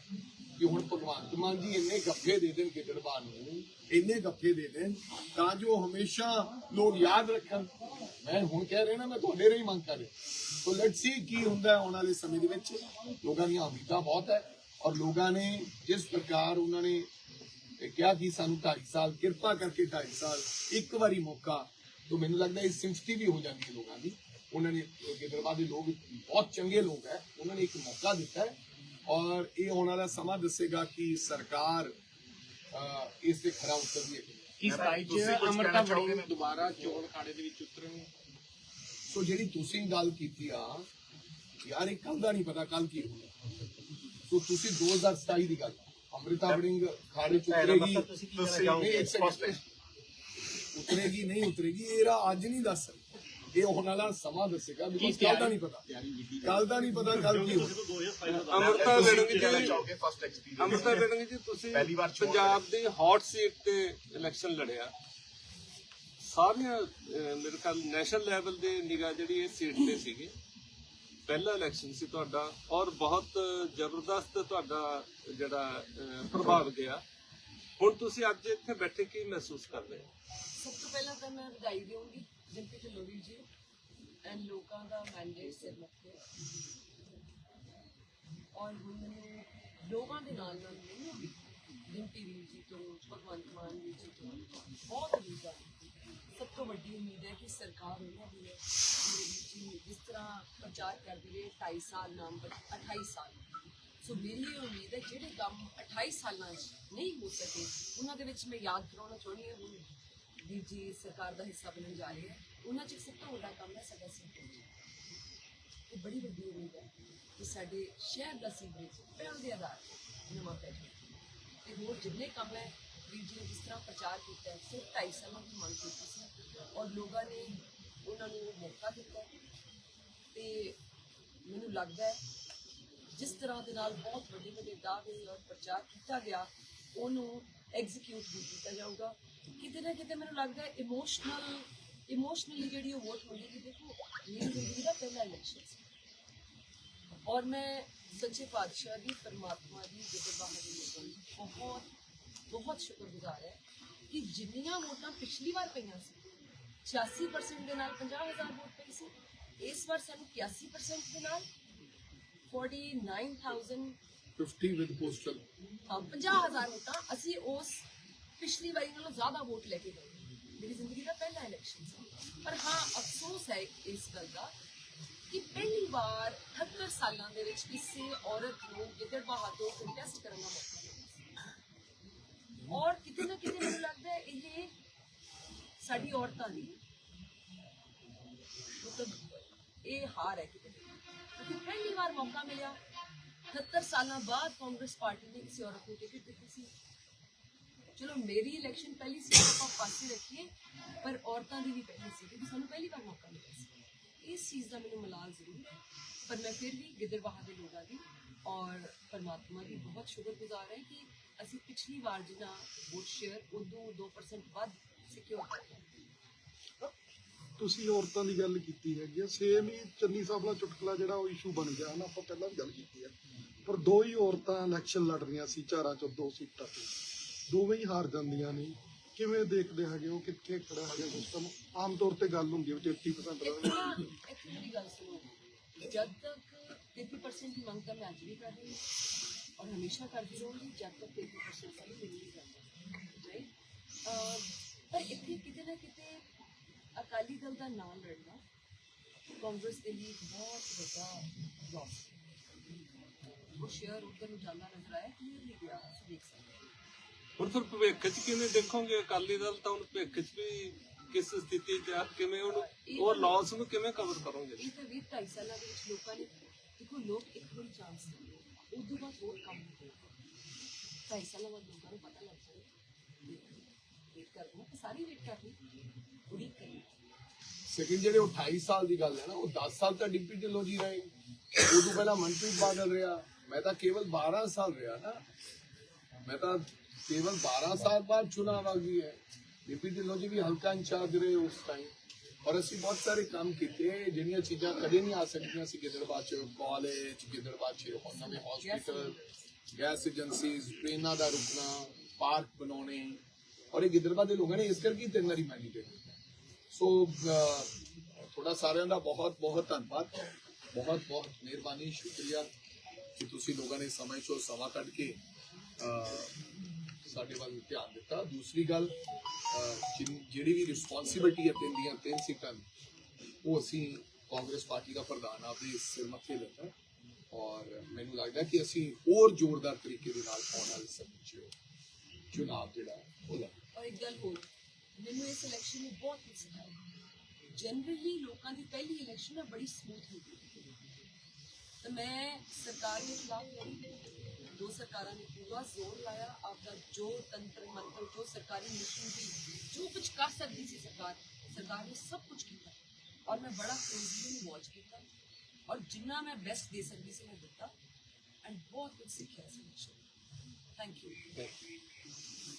ਕਿ ਹੁਣ ਭਗਵੰਤ ਮਾਨ ਜੀ ਇੰਨੇ ਗੱਫੇ ਦੇ ਦੇਣ ਗਿੱਦੜਬਾਹ ਨੂੰ, ਇੰਨੇ ਗੱਫੇ ਦੇ ਦੇਣ, ਤਾਂ ਜੋ ਹਮੇਸ਼ਾ ਲੋਕ ਯਾਦ ਰੱਖਣ। ਮੈਂ ਹੁਣ ਕਹਿ ਰਿਹਾ ਨਾ, ਮੈਂ ਤੁਹਾਡੇ ਰਹੀ ਮੰਗ ਕਰ ਰਿਹਾ। ਸੋ ਲੈਟਸ ਸੀ ਕੀ ਹੁੰਦਾ ਹੈ ਆਉਣ ਵਾਲੇ ਸਮੇਂ ਦੇ ਵਿੱਚ। ਲੋਕਾਂ ਦੀਆਂ ਉਮੀਦਾਂ ਬਹੁਤ ਹੈ ਔਰ ਲੋਕਾਂ ਨੇ ਜਿਸ ਪ੍ਰਕਾਰ ਉਹਨਾਂ ਨੇ ਇਹ ਕਿਹਾ ਕਿ ਸਾਨੂੰ 2.5 ਸਾਲ ਕਿਰਪਾ ਕਰਕੇ 2.5 ਸਾਲ ਇੱਕ ਵਾਰੀ ਮੌਕਾ ਤੋਂ ਮੈਨੂੰ ਲੱਗਦਾ ਇਹ ਸਿੰਪਥੀ ਵੀ ਹੋ ਜਾਂਦੀ ਹੈ ਲੋਕਾਂ ਦੀ। ਉਹਨਾਂ ਨੇ ਗਿੱਦੜਬਾਹ ਦੇ ਲੋਕ ਬਹੁਤ ਚੰਗੇ ਲੋਕ ਹੈ ਉਹਨਾਂ ਨੇ ਇੱਕ ਮੌਕਾ ਦਿੱਤਾ ਹੈ ਔਰ ਇਹ ਆਉਣ ਵਾਲਾ ਸਮਾਂ ਦੱਸੇਗਾ ਕਿ ਸਰਕਾਰ ਇਸ ਤੇ ਖਰਾ ਉਤਰਦੀ ਹੈ। ਕਿ ਸਤਾਈ ਚ ਅਮਰਤਾ ਬੜਿੰਗ ਦੁਬਾਰਾ ਚੋਣ ਖਾੜੇ ਦੇ ਵਿੱਚ ਉਤਰਨਗੇ ਸੋ ਜਿਹੜੀ ਤੁਸੀਂ ਗੱਲ ਕੀਤੀ ਆ ਯਾਰ ਇਹ ਕੱਲ ਦਾ ਨਹੀਂ ਪਤਾ ਕੱਲ ਕੀ ਹੋਣਾ ਸੋ ਤੁਸੀਂ 2027 ਦੀ ਗੱਲ ਅੰਮ੍ਰਿਤਾ ਬੜਿੰਗ ਖਾੜੇ ਚ ਉਤਰੇਗੀ। ਤੁਸੀਂ ਕੀ ਕਹਿਣਾ ਚਾਹੋਗੇ? ਉਤਰੇਗੀ ਨਹੀਂ ਉਤਰੇਗੀ ਇਹਦਾ ਅੱਜ ਨਹੀਂ ਦੱਸ ਸਕਦੇ। ਇਹ ਆਉਣ ਵਾਲਾ ਸਮਾਂ ਦੱਸੇਗਾ ਬਿਕੋਜ਼ ਕੱਲ ਦਾ ਨਹੀਂ ਪਤਾ। ਕੱਲ ਦਾ ਨਹੀਂ ਪਤਾ ਕੱਲ ਕੀ ਹੋਣਾ ਅਮਰਤਾ ਕਹਿਣਾ ਜੀ ਅਮਰਤਾ ਬੜਿੰਗ ਜੀ ਤੁਸੀਂ ਪਹਿਲੀ ਵਾਰ ਚੋਣ ਪੰਜਾਬ ਦੀ ਹੌਟ ਸੀਟ ਤੇ ਇਲੈਕਸ਼ਨ ਲੜਿਆ। ਸਾਰੀਆਂ ਮੇਰੇ ਖਿਆਲ ਨੈਸ਼ਨਲ ਲੈਵਲ ਦੇ ਨਿਗਾਹ ਜਿਹੜੀ ਇਹ ਸੀਟ ਤੇ ਸੀਗੇ। ਪਹਿਲਾ ਇਲੈਕਸ਼ਨ ਸੀ ਤੁਹਾਡਾ ਔਰ ਬਹੁਤ ਜ਼ਬਰਦਸਤ ਤੁਹਾਡਾ ਜਿਹੜਾ ਪ੍ਰਭਾਵ ਗਿਆ। ਹੁਣ ਤੁਸੀਂ ਅੱਜ ਇੱਥੇ ਬੈਠੇ ਕੀ ਮਹਿਸੂਸ ਕਰ ਰਹੇ ਹੋ? ਸਭ ਤੋਂ ਪਹਿਲਾਂ ਤਾਂ ਮੈਂ ਵਧਾਈ ਦੇਵਾਂਗੀ ਜਿੰਪੀ ਢਿੱਲੋਂ ਜੀ ਐਂਡ ਲੋਕਾਂ ਦਾ ਮੈਂਡੇਟ ਸਿਰ ਮੱਥੇ ਔਰ ਹੁਣ ਮੈਨੂੰ ਲੋਕਾਂ ਦੇ ਨਾਲ ਨਾਲ ਮੈਨੂੰ ਵੀ ਜਿੰਪੀ ਜੀ ਤੋਂ, ਭਗਵੰਤ ਮਾਨ ਜੀ ਤੋਂ, ਬਹੁਤ ਉਮੀਦ ਸਭ ਤੋਂ ਵੱਡੀ ਉਮੀਦ ਹੈ ਕਿ ਸਰਕਾਰ ਉਹਨਾਂ ਦੀ ਹੈ ਜਿਸ ਤਰ੍ਹਾਂ ਪ੍ਰਚਾਰ ਕਰਦੇ ਰਹੇ 2.5 ਸਾਲ ਨਾਮ ਪਰ 28 ਸਾਲ ਸੋ ਮੇਰੀ ਇਹ ਉਮੀਦ ਹੈ ਜਿਹੜੇ ਕੰਮ 28 ਸਾਲਾਂ 'ਚ ਨਹੀਂ ਹੋ ਸਕੇ, ਉਹਨਾਂ ਦੇ ਵਿੱਚ ਮੈਂ ਯਾਦ ਕਰਾਉਣਾ ਚਾਹੁੰਦੀ ਹਾਂ, ਹੁਣ ਵੀਰ ਜੀ ਸਰਕਾਰ ਦਾ ਹਿੱਸਾ ਬਣਨ ਜਾ ਰਹੇ ਹੈ। ਉਹਨਾਂ 'ਚ ਸਭ ਤੋਂ ਵੱਡਾ ਕੰਮ ਹੈ ਸਾਡਾ ਸੀਵਰੇਜ। ਇਹ ਬੜੀ ਵੱਡੀ ਉਮੀਦ ਹੈ ਕਿ ਸਾਡੇ ਸ਼ਹਿਰ ਦਾ ਸੀਵਰੇਜ ਪਹਿਲ ਦੇ ਆਧਾਰ ਤੇ ਨਵਾਂ ਪੈ ਜਾਵੇ ਤੇ ਹੋਰ ਜਿੰਨੇ ਕੰਮ ਹੈ ਵੀਰ ਜਿਸ ਤਰ੍ਹਾਂ ਪ੍ਰਚਾਰ ਕੀਤਾ ਹੈ, ਸਿਰਫ ਢਾਈ ਸਾਲਾਂ ਦੀ ਮੰਗ ਕੀਤੀ ਸੀ ਔਰ ਲੋਕਾਂ ਨੇ ਉਹਨਾਂ ਨੂੰ ਮੌਕਾ ਦਿੱਤਾ ਹੈ। ਤੇ ਮੈਨੂੰ ਲੱਗਦਾ ਹੈ, ਜਿਸ ਤਰ੍ਹਾਂ ਦੇ ਨਾਲ ਬਹੁਤ ਵੱਡੇ ਵੱਡੇ ਦਾਅਵੇ ਔਰ ਪ੍ਰਚਾਰ ਕੀਤਾ ਗਿਆ, ਉਹਨੂੰ ਐਗਜ਼ੀਕਿਊਟ ਵੀ ਕੀਤਾ ਜਾਊਗਾ ਕਿਤੇ ਨਾ ਕਿਤੇ ਮੈਨੂੰ ਲੱਗਦਾ ਹੈ ਇਮੋਸ਼ਨਲ ਇਮੋਸ਼ਨਲੀ ਜਿਹੜੀ ਉਹ ਵੋਟ ਹੁੰਦੀ ਸੀ, ਦੇਖੋ, ਮੇਰੀ ਜ਼ਿੰਦਗੀ ਦਾ ਪਹਿਲਾ ਇਲੈਕਸ਼ਨ ਸੀ ਔਰ ਮੈਂ ਸੱਚੇ ਪਾਤਸ਼ਾਹ ਦੀ, ਪਰਮਾਤਮਾ ਦੀ ਜਿਹਦੇ ਬਾਹਰ ਦੇ ਲੋਕਾਂ ਦੀ ਬਹੁਤ ਬਹੁਤ ਸ਼ੁਕਰਗੁਜ਼ਾਰ ਹੈ ਕਿ ਜਿੰਨੀਆਂ ਵੋਟਾਂ ਪਿਛਲੀ ਵਾਰ ਪਈਆਂ ਸੀ 86% ਦੇ ਨਾਲ 50000 ਵੋਟ ਪਈ ਸੀ ਇਸ ਵਾਰ ਸਾਨੂੰ 81% ਦੇ ਨਾਲ 49000 50 ਵਿਦ ਪੋਸਟਲ ਹਾਂ 50000 ਵੋਟਾਂ ਅਸੀਂ ਉਸ ਪਿਛਲੀ ਵਾਰੀ ਨਾਲੋਂ ਜ਼ਿਆਦਾ ਵੋਟ ਲੈ ਕੇ ਗਏ ਮੇਰੀ ਜ਼ਿੰਦਗੀ ਦਾ ਪਹਿਲਾ ਇਲੈਕਸ਼ਨ ਸੀ ਪਰ ਹਾਂ ਅਫਸੋਸ ਹੈ ਇਸ ਗੱਲ ਦਾ ਕਿ ਪਹਿਲੀ ਵਾਰ 78 ਸਾਲਾਂ ਦੇ ਵਿੱਚ ਕਿਸੇ ਔਰਤ ਨੂੰ ਗਿੱਦੜਬਾਹਾ ਤੋਂ ਕੰਟੈਸਟ ਕਰਨ ਦਾ ਮੌਕਾ। ਔਰ ਕਿਤੇ ਨਾ ਕਿਤੇ ਮੈਨੂੰ ਲੱਗਦਾ ਹੈ ਇਹ ਸਾਡੀ ਔਰਤਾਂ ਦੀ ਮਤਲਬ ਇਹ ਹਾਰ ਹੈ ਕਿਤੇ ਕਿਉਂਕਿ ਪਹਿਲੀ ਵਾਰ ਮੌਕਾ ਮਿਲਿਆ 78 ਸਾਲਾਂ ਬਾਅਦ ਕਾਂਗਰਸ ਪਾਰਟੀ ਨੇ ਕਿਸੇ ਔਰਤ ਨੂੰ ਟਿਕਟ ਦਿੱਤੀ ਸੀ। ਚਲੋ ਮੇਰੀ ਇਲੈਕਸ਼ਨ ਪਹਿਲੀ ਸੀ, ਆਪਾਂ ਪਾਸੇ ਰੱਖੀਏ, ਪਰ ਔਰਤਾਂ ਦੀ ਵੀ ਪਹਿਲੀ ਸੀ, ਕਿਉਂਕਿ ਸਾਨੂੰ ਪਹਿਲੀ ਵਾਰ ਮੌਕਾ ਮਿਲਿਆ ਸੀ। ਇਸ ਚੀਜ਼ ਦਾ ਮੈਨੂੰ ਮਲਾਲ ਜ਼ਰੂਰ ਹੈ, ਪਰ ਮੈਂ ਫਿਰ ਵੀ ਗਿੱਦੜਬਾਹਾ ਦੇ ਲੋਕਾਂ ਦੀ ਔਰ ਪਰਮਾਤਮਾ ਦੀ ਬਹੁਤ ਸ਼ੁਕਰਗੁਜ਼ਾਰ ਹੈ ਕਿ ਅਸੀਂ ਪਿਛਲੀ ਵਾਰ ਜਿੰਨਾ ਵੋਟ ਸ਼ੇਅਰ ਉਦੋਂ 2% ਵੱਧ ਸਿਕਿਉਰ ਕਰ ਤੁਸੀਂ ਔਰਤਾਂ ਦੀ ਗੱਲ ਕੀਤੀ ਹੈਗੀ ਆ ਸੇਮ ਹੀ ਚੰਨੀ ਸਾਹਿਬ ਦਾ ਚੁਟਕਲਾ ਜਿਹੜਾ ਉਹ ਇਸ਼ੂ ਬਣ ਗਿਆ ਨਾ ਆਪਾਂ ਪਹਿਲਾਂ ਵੀ ਗੱਲ ਕੀਤੀ ਹੈ ਪਰ ਦੋ ਹੀ ਔਰਤਾਂ ਇਲੈਕਸ਼ਨ ਲੜ ਰਹੀਆਂ ਸੀ ਚਾਰਾਂ ਚੋਂ ਦੋ ਸੀਟਾਂ ਤੇ। ਦੋਵੇਂ ਹੀ ਹਾਰ ਜਾਂਦੀਆਂ ਨੇ। ਕਿਵੇਂ ਦੇਖਦੇ ਹੈਗੇ ਉਹ ਕਿੱਥੇ ਖੜਾ ਹੈਗਾ ਸਿਸਟਮ ਆਮ ਤੌਰ ਤੇ ਗੱਲ ਹੁੰਦੀ ਹੈ ਵੀ 80% ਇੱਥੇ ਦਾ ਨਾ ਇੱਥੇ ਮੇਰੀ ਗੱਲ ਸੁਣੋ। ਜਦ ਤੱਕ 30% ਦੀ ਮੰਗ ਤਾਂ ਮੈਂ ਅੱਜ ਵੀ ਕਰ ਰਹੀ ਹਾਂ। ਔਰ ਹਮੇਸ਼ਾ ਕਰਦੀ ਰਹੂੰਗੀ ਜਦ ਤੱਕ 30% ਸਾਡੀ ਮਿਲ ਨਹੀਂ ਜਾਂਦਾ ਰਾਈਟ ਪਰ ਇੱਥੇ ਕਿਤੇ ਨਾ ਕਿਤੇ ਅਕਾਲੀ ਦਲ ਦਾ ਨਾਮ ਲੜਨਾ ਕਾਂਗਰਸ ਦੇ ਲਈ ਬਹੁਤ ਵੱਡਾ ਲੋਸ ਉਹ ਸ਼ੇਅਰ ਉੱਧਰ ਨੂੰ ਜਾਂਦਾ ਨਜ਼ਰ ਆਇਆ ਕਲੀਅਰਲੀ ਗਿਆ ਦੇਖ ਸਕਦੇ ਹੁਣ ਫਿਰ ਭਵਿੱਖ 'ਚ ਕਿਵੇਂ ਦੇਖੋਗੇ ਅਕਾਲੀ ਦਲ ਤਾਂ ਹੁਣ ਭਵਿੱਖ 'ਚ ਵੀ ਕਿਸ ਸਥਿਤੀ 'ਚ ਆ ਕਿਵੇਂ ਉਹਨੂੰ ਉਹ ਲਾਸ ਨੂੰ ਕਿਵੇਂ ਕਵਰ ਕਰੋਗੇ ਇਹ ਤਾਂ ਵੀਹ ਢਾਈ ਸਾਲਾਂ ਦੇ ਵਿੱਚ ਲੋਕਾਂ ਨੇ ਦੇਖੋ ਲੋਕ ਇੱਕ ਵਾਰੀ ਚਾਂਸ ਦਿੰਦੇ ਆ। ਬਾਅਦ ਹੋਰ ਕੰਮ ਨਹੀਂ ਢਾਈ ਸਾਲਾਂ ਬਾਅਦ ਲੋਕਾਂ ਨੂੰ ਪਤਾ ਲੱਗ ਜਾਏ ਵੇਟ ਕਰਨਾ ਤਾਂ ਸਾਰੀ ਵੇਟ ਕਰਨੀ ਉਡੀਕ ਕਰਨੀ ਸੈਕਿੰਡ ਜਿਹੜੇ 28 ਸਾਲ ਦੀ ਗੱਲ ਹੈ ਨਾ, ਉਹ 10 ਸਾਲ ਤਾਂ ਡਿਪਟੀ ਢਿੱਲੋਂ ਜੀ ਰਹੇ। ਉਦੋਂ ਪਹਿਲਾਂ ਮਨਪ੍ਰੀਤ ਬਾਦਲ ਰਿਹਾ। ਮੈਂ ਤਾਂ ਕੇਵਲ 12 ਸਾਲ ਰਿਹਾ ਨਾ। ਮੈਂ ਤਾਂ ਕੇਵਲ 12 ਸਾਲ ਬਾਅਦ ਚੁਣਾਵ ਆ ਗਈ ਹੈ ਡਿਪਟੀ ਢਿੱਲੋਂ ਜੀ ਵੀ ਹਲਕਾ ਇੰਚਾਰਜ ਰਹੇ ਉਸ ਟਾਈਮ ਔਰ ਅਸੀਂ ਬਹੁਤ ਸਾਰੇ ਕੰਮ ਕੀਤੇ ਜਿਹੜੀਆਂ ਚੀਜ਼ਾਂ ਕਦੇ ਨਹੀਂ ਆ ਸਕਦੀਆਂ ਸੀ ਗਿੱਦੜਬਾਹ ਚ ਕਾਲਜ ਗਿੱਦੜਬਾਹ ਚ ਨਵੇਂ ਹਸਪੀਟਲ ਗੈਸ ਏਜੰਸੀਜ਼ ਟ੍ਰੇਨਾਂ ਦਾ ਰੁਕਣਾ ਪਾਰਕ ਬਣਾਉਣੇ। ਔਰ ਇਹ ਗਿੱਦੜਬਾਹ ਦੇ ਲੋਕਾਂ ਨੇ ਇਸ ਕਰਕੇ ਤਿੰਨ ਵਾਰੀ ਮੈਂਡੇਟ ਸੋ ਅਹ, ਤੁਹਾਡਾ ਸਾਰਿਆਂ ਦਾ ਬਹੁਤ ਬਹੁਤ ਧੰਨਵਾਦ। ਬਹੁਤ ਬਹੁਤ ਮਿਹਰਬਾਨੀ ਸ਼ੁਕਰੀਆ ਕਿ ਤੁਸੀਂ ਲੋਕਾਂ ਨੇ ਸਮੇਂ ਚੋਂ ਸਮਾਂ ਕੱਢ ਕੇ ਸਾਡੇ ਵੱਲ ਧਿਆਨ ਦਿੱਤਾ। ਦੂਸਰੀ ਗੱਲ ਅਹ, ਜਿਨ- ਜਿਹੜੀ ਵੀ ਰਿਸਪੌਂਸਿਬਿਲਟੀ ਹੈ ਤਿੰਨ ਦੀਆਂ ਤਿੰਨ ਸੀਟਾਂ ਦੀ, ਉਹ ਅਸੀਂ ਕਾਂਗਰਸ ਪਾਰਟੀ ਦਾ ਪ੍ਰਧਾਨ ਆਪਦੇ ਸਿਰ ਮੱਥੇ ਲੈਂਦਾ ਹੈ। ਔਰ ਮੈਨੂੰ ਲੱਗਦਾ ਕਿ ਅਸੀਂ ਹੋਰ ਜ਼ੋਰਦਾਰ ਤਰੀਕੇ ਦੇ ਨਾਲ ਆਉਣ ਵਾਲੇ ਸਮੇਂ 'ਚ ਚੁਣਾਵ ਜਿਹੜਾ ਹੈ, ਉਹ ਲੜਾਂਗੇ ਔਰ ਇੱਕ ਗੱਲ ਹੋਰ ਮੈਨੂੰ ਇਸ ਇਲੈਕਸ਼ਨ ਨੇ ਬਹੁਤ ਕੁਝ ਸਿਖਾਇਆ ਜਨਰਲੀ ਲੋਕਾਂ ਦੀ ਪਹਿਲੀ ਇਲੈਕਸ਼ਨ ਨਾ ਬੜੀ ਸਮੂਥ ਹੁੰਦੀ ਹੈ। ਤਾਂ ਮੈਂ ਸਰਕਾਰ ਦੇ ਖਿਲਾਫ ਲੜੀ। ਦੋ ਸਰਕਾਰਾਂ ਨੇ ਪੂਰਾ ਜ਼ੋਰ ਲਾਇਆ ਆਪਦਾ ਜੋ ਤੰਤਰ ਮੰਤਰ ਜੋ ਸਰਕਾਰੀ ਮਿਸ਼ਨ ਸੀ ਜੋ ਕੁਝ ਕਰ ਸਕਦੀ ਸੀ ਸਰਕਾਰ ਸਰਕਾਰ ਨੇ ਸਭ ਕੁਝ ਕੀਤਾ ਔਰ ਮੈਂ ਬੜਾ ਕਲੋਜ਼ਲੀ ਨੂੰ ਵਾਚ ਕੀਤਾ ਔਰ ਜਿੰਨਾ ਮੈਂ ਬੈਸਟ ਦੇ ਸਕਦੀ ਸੀ ਮੈਂ ਦਿੱਤਾ ਐਂਡ ਬਹੁਤ ਕੁਝ ਸਿੱਖਿਆ ਸੀ ਥੈਂਕ ਯੂ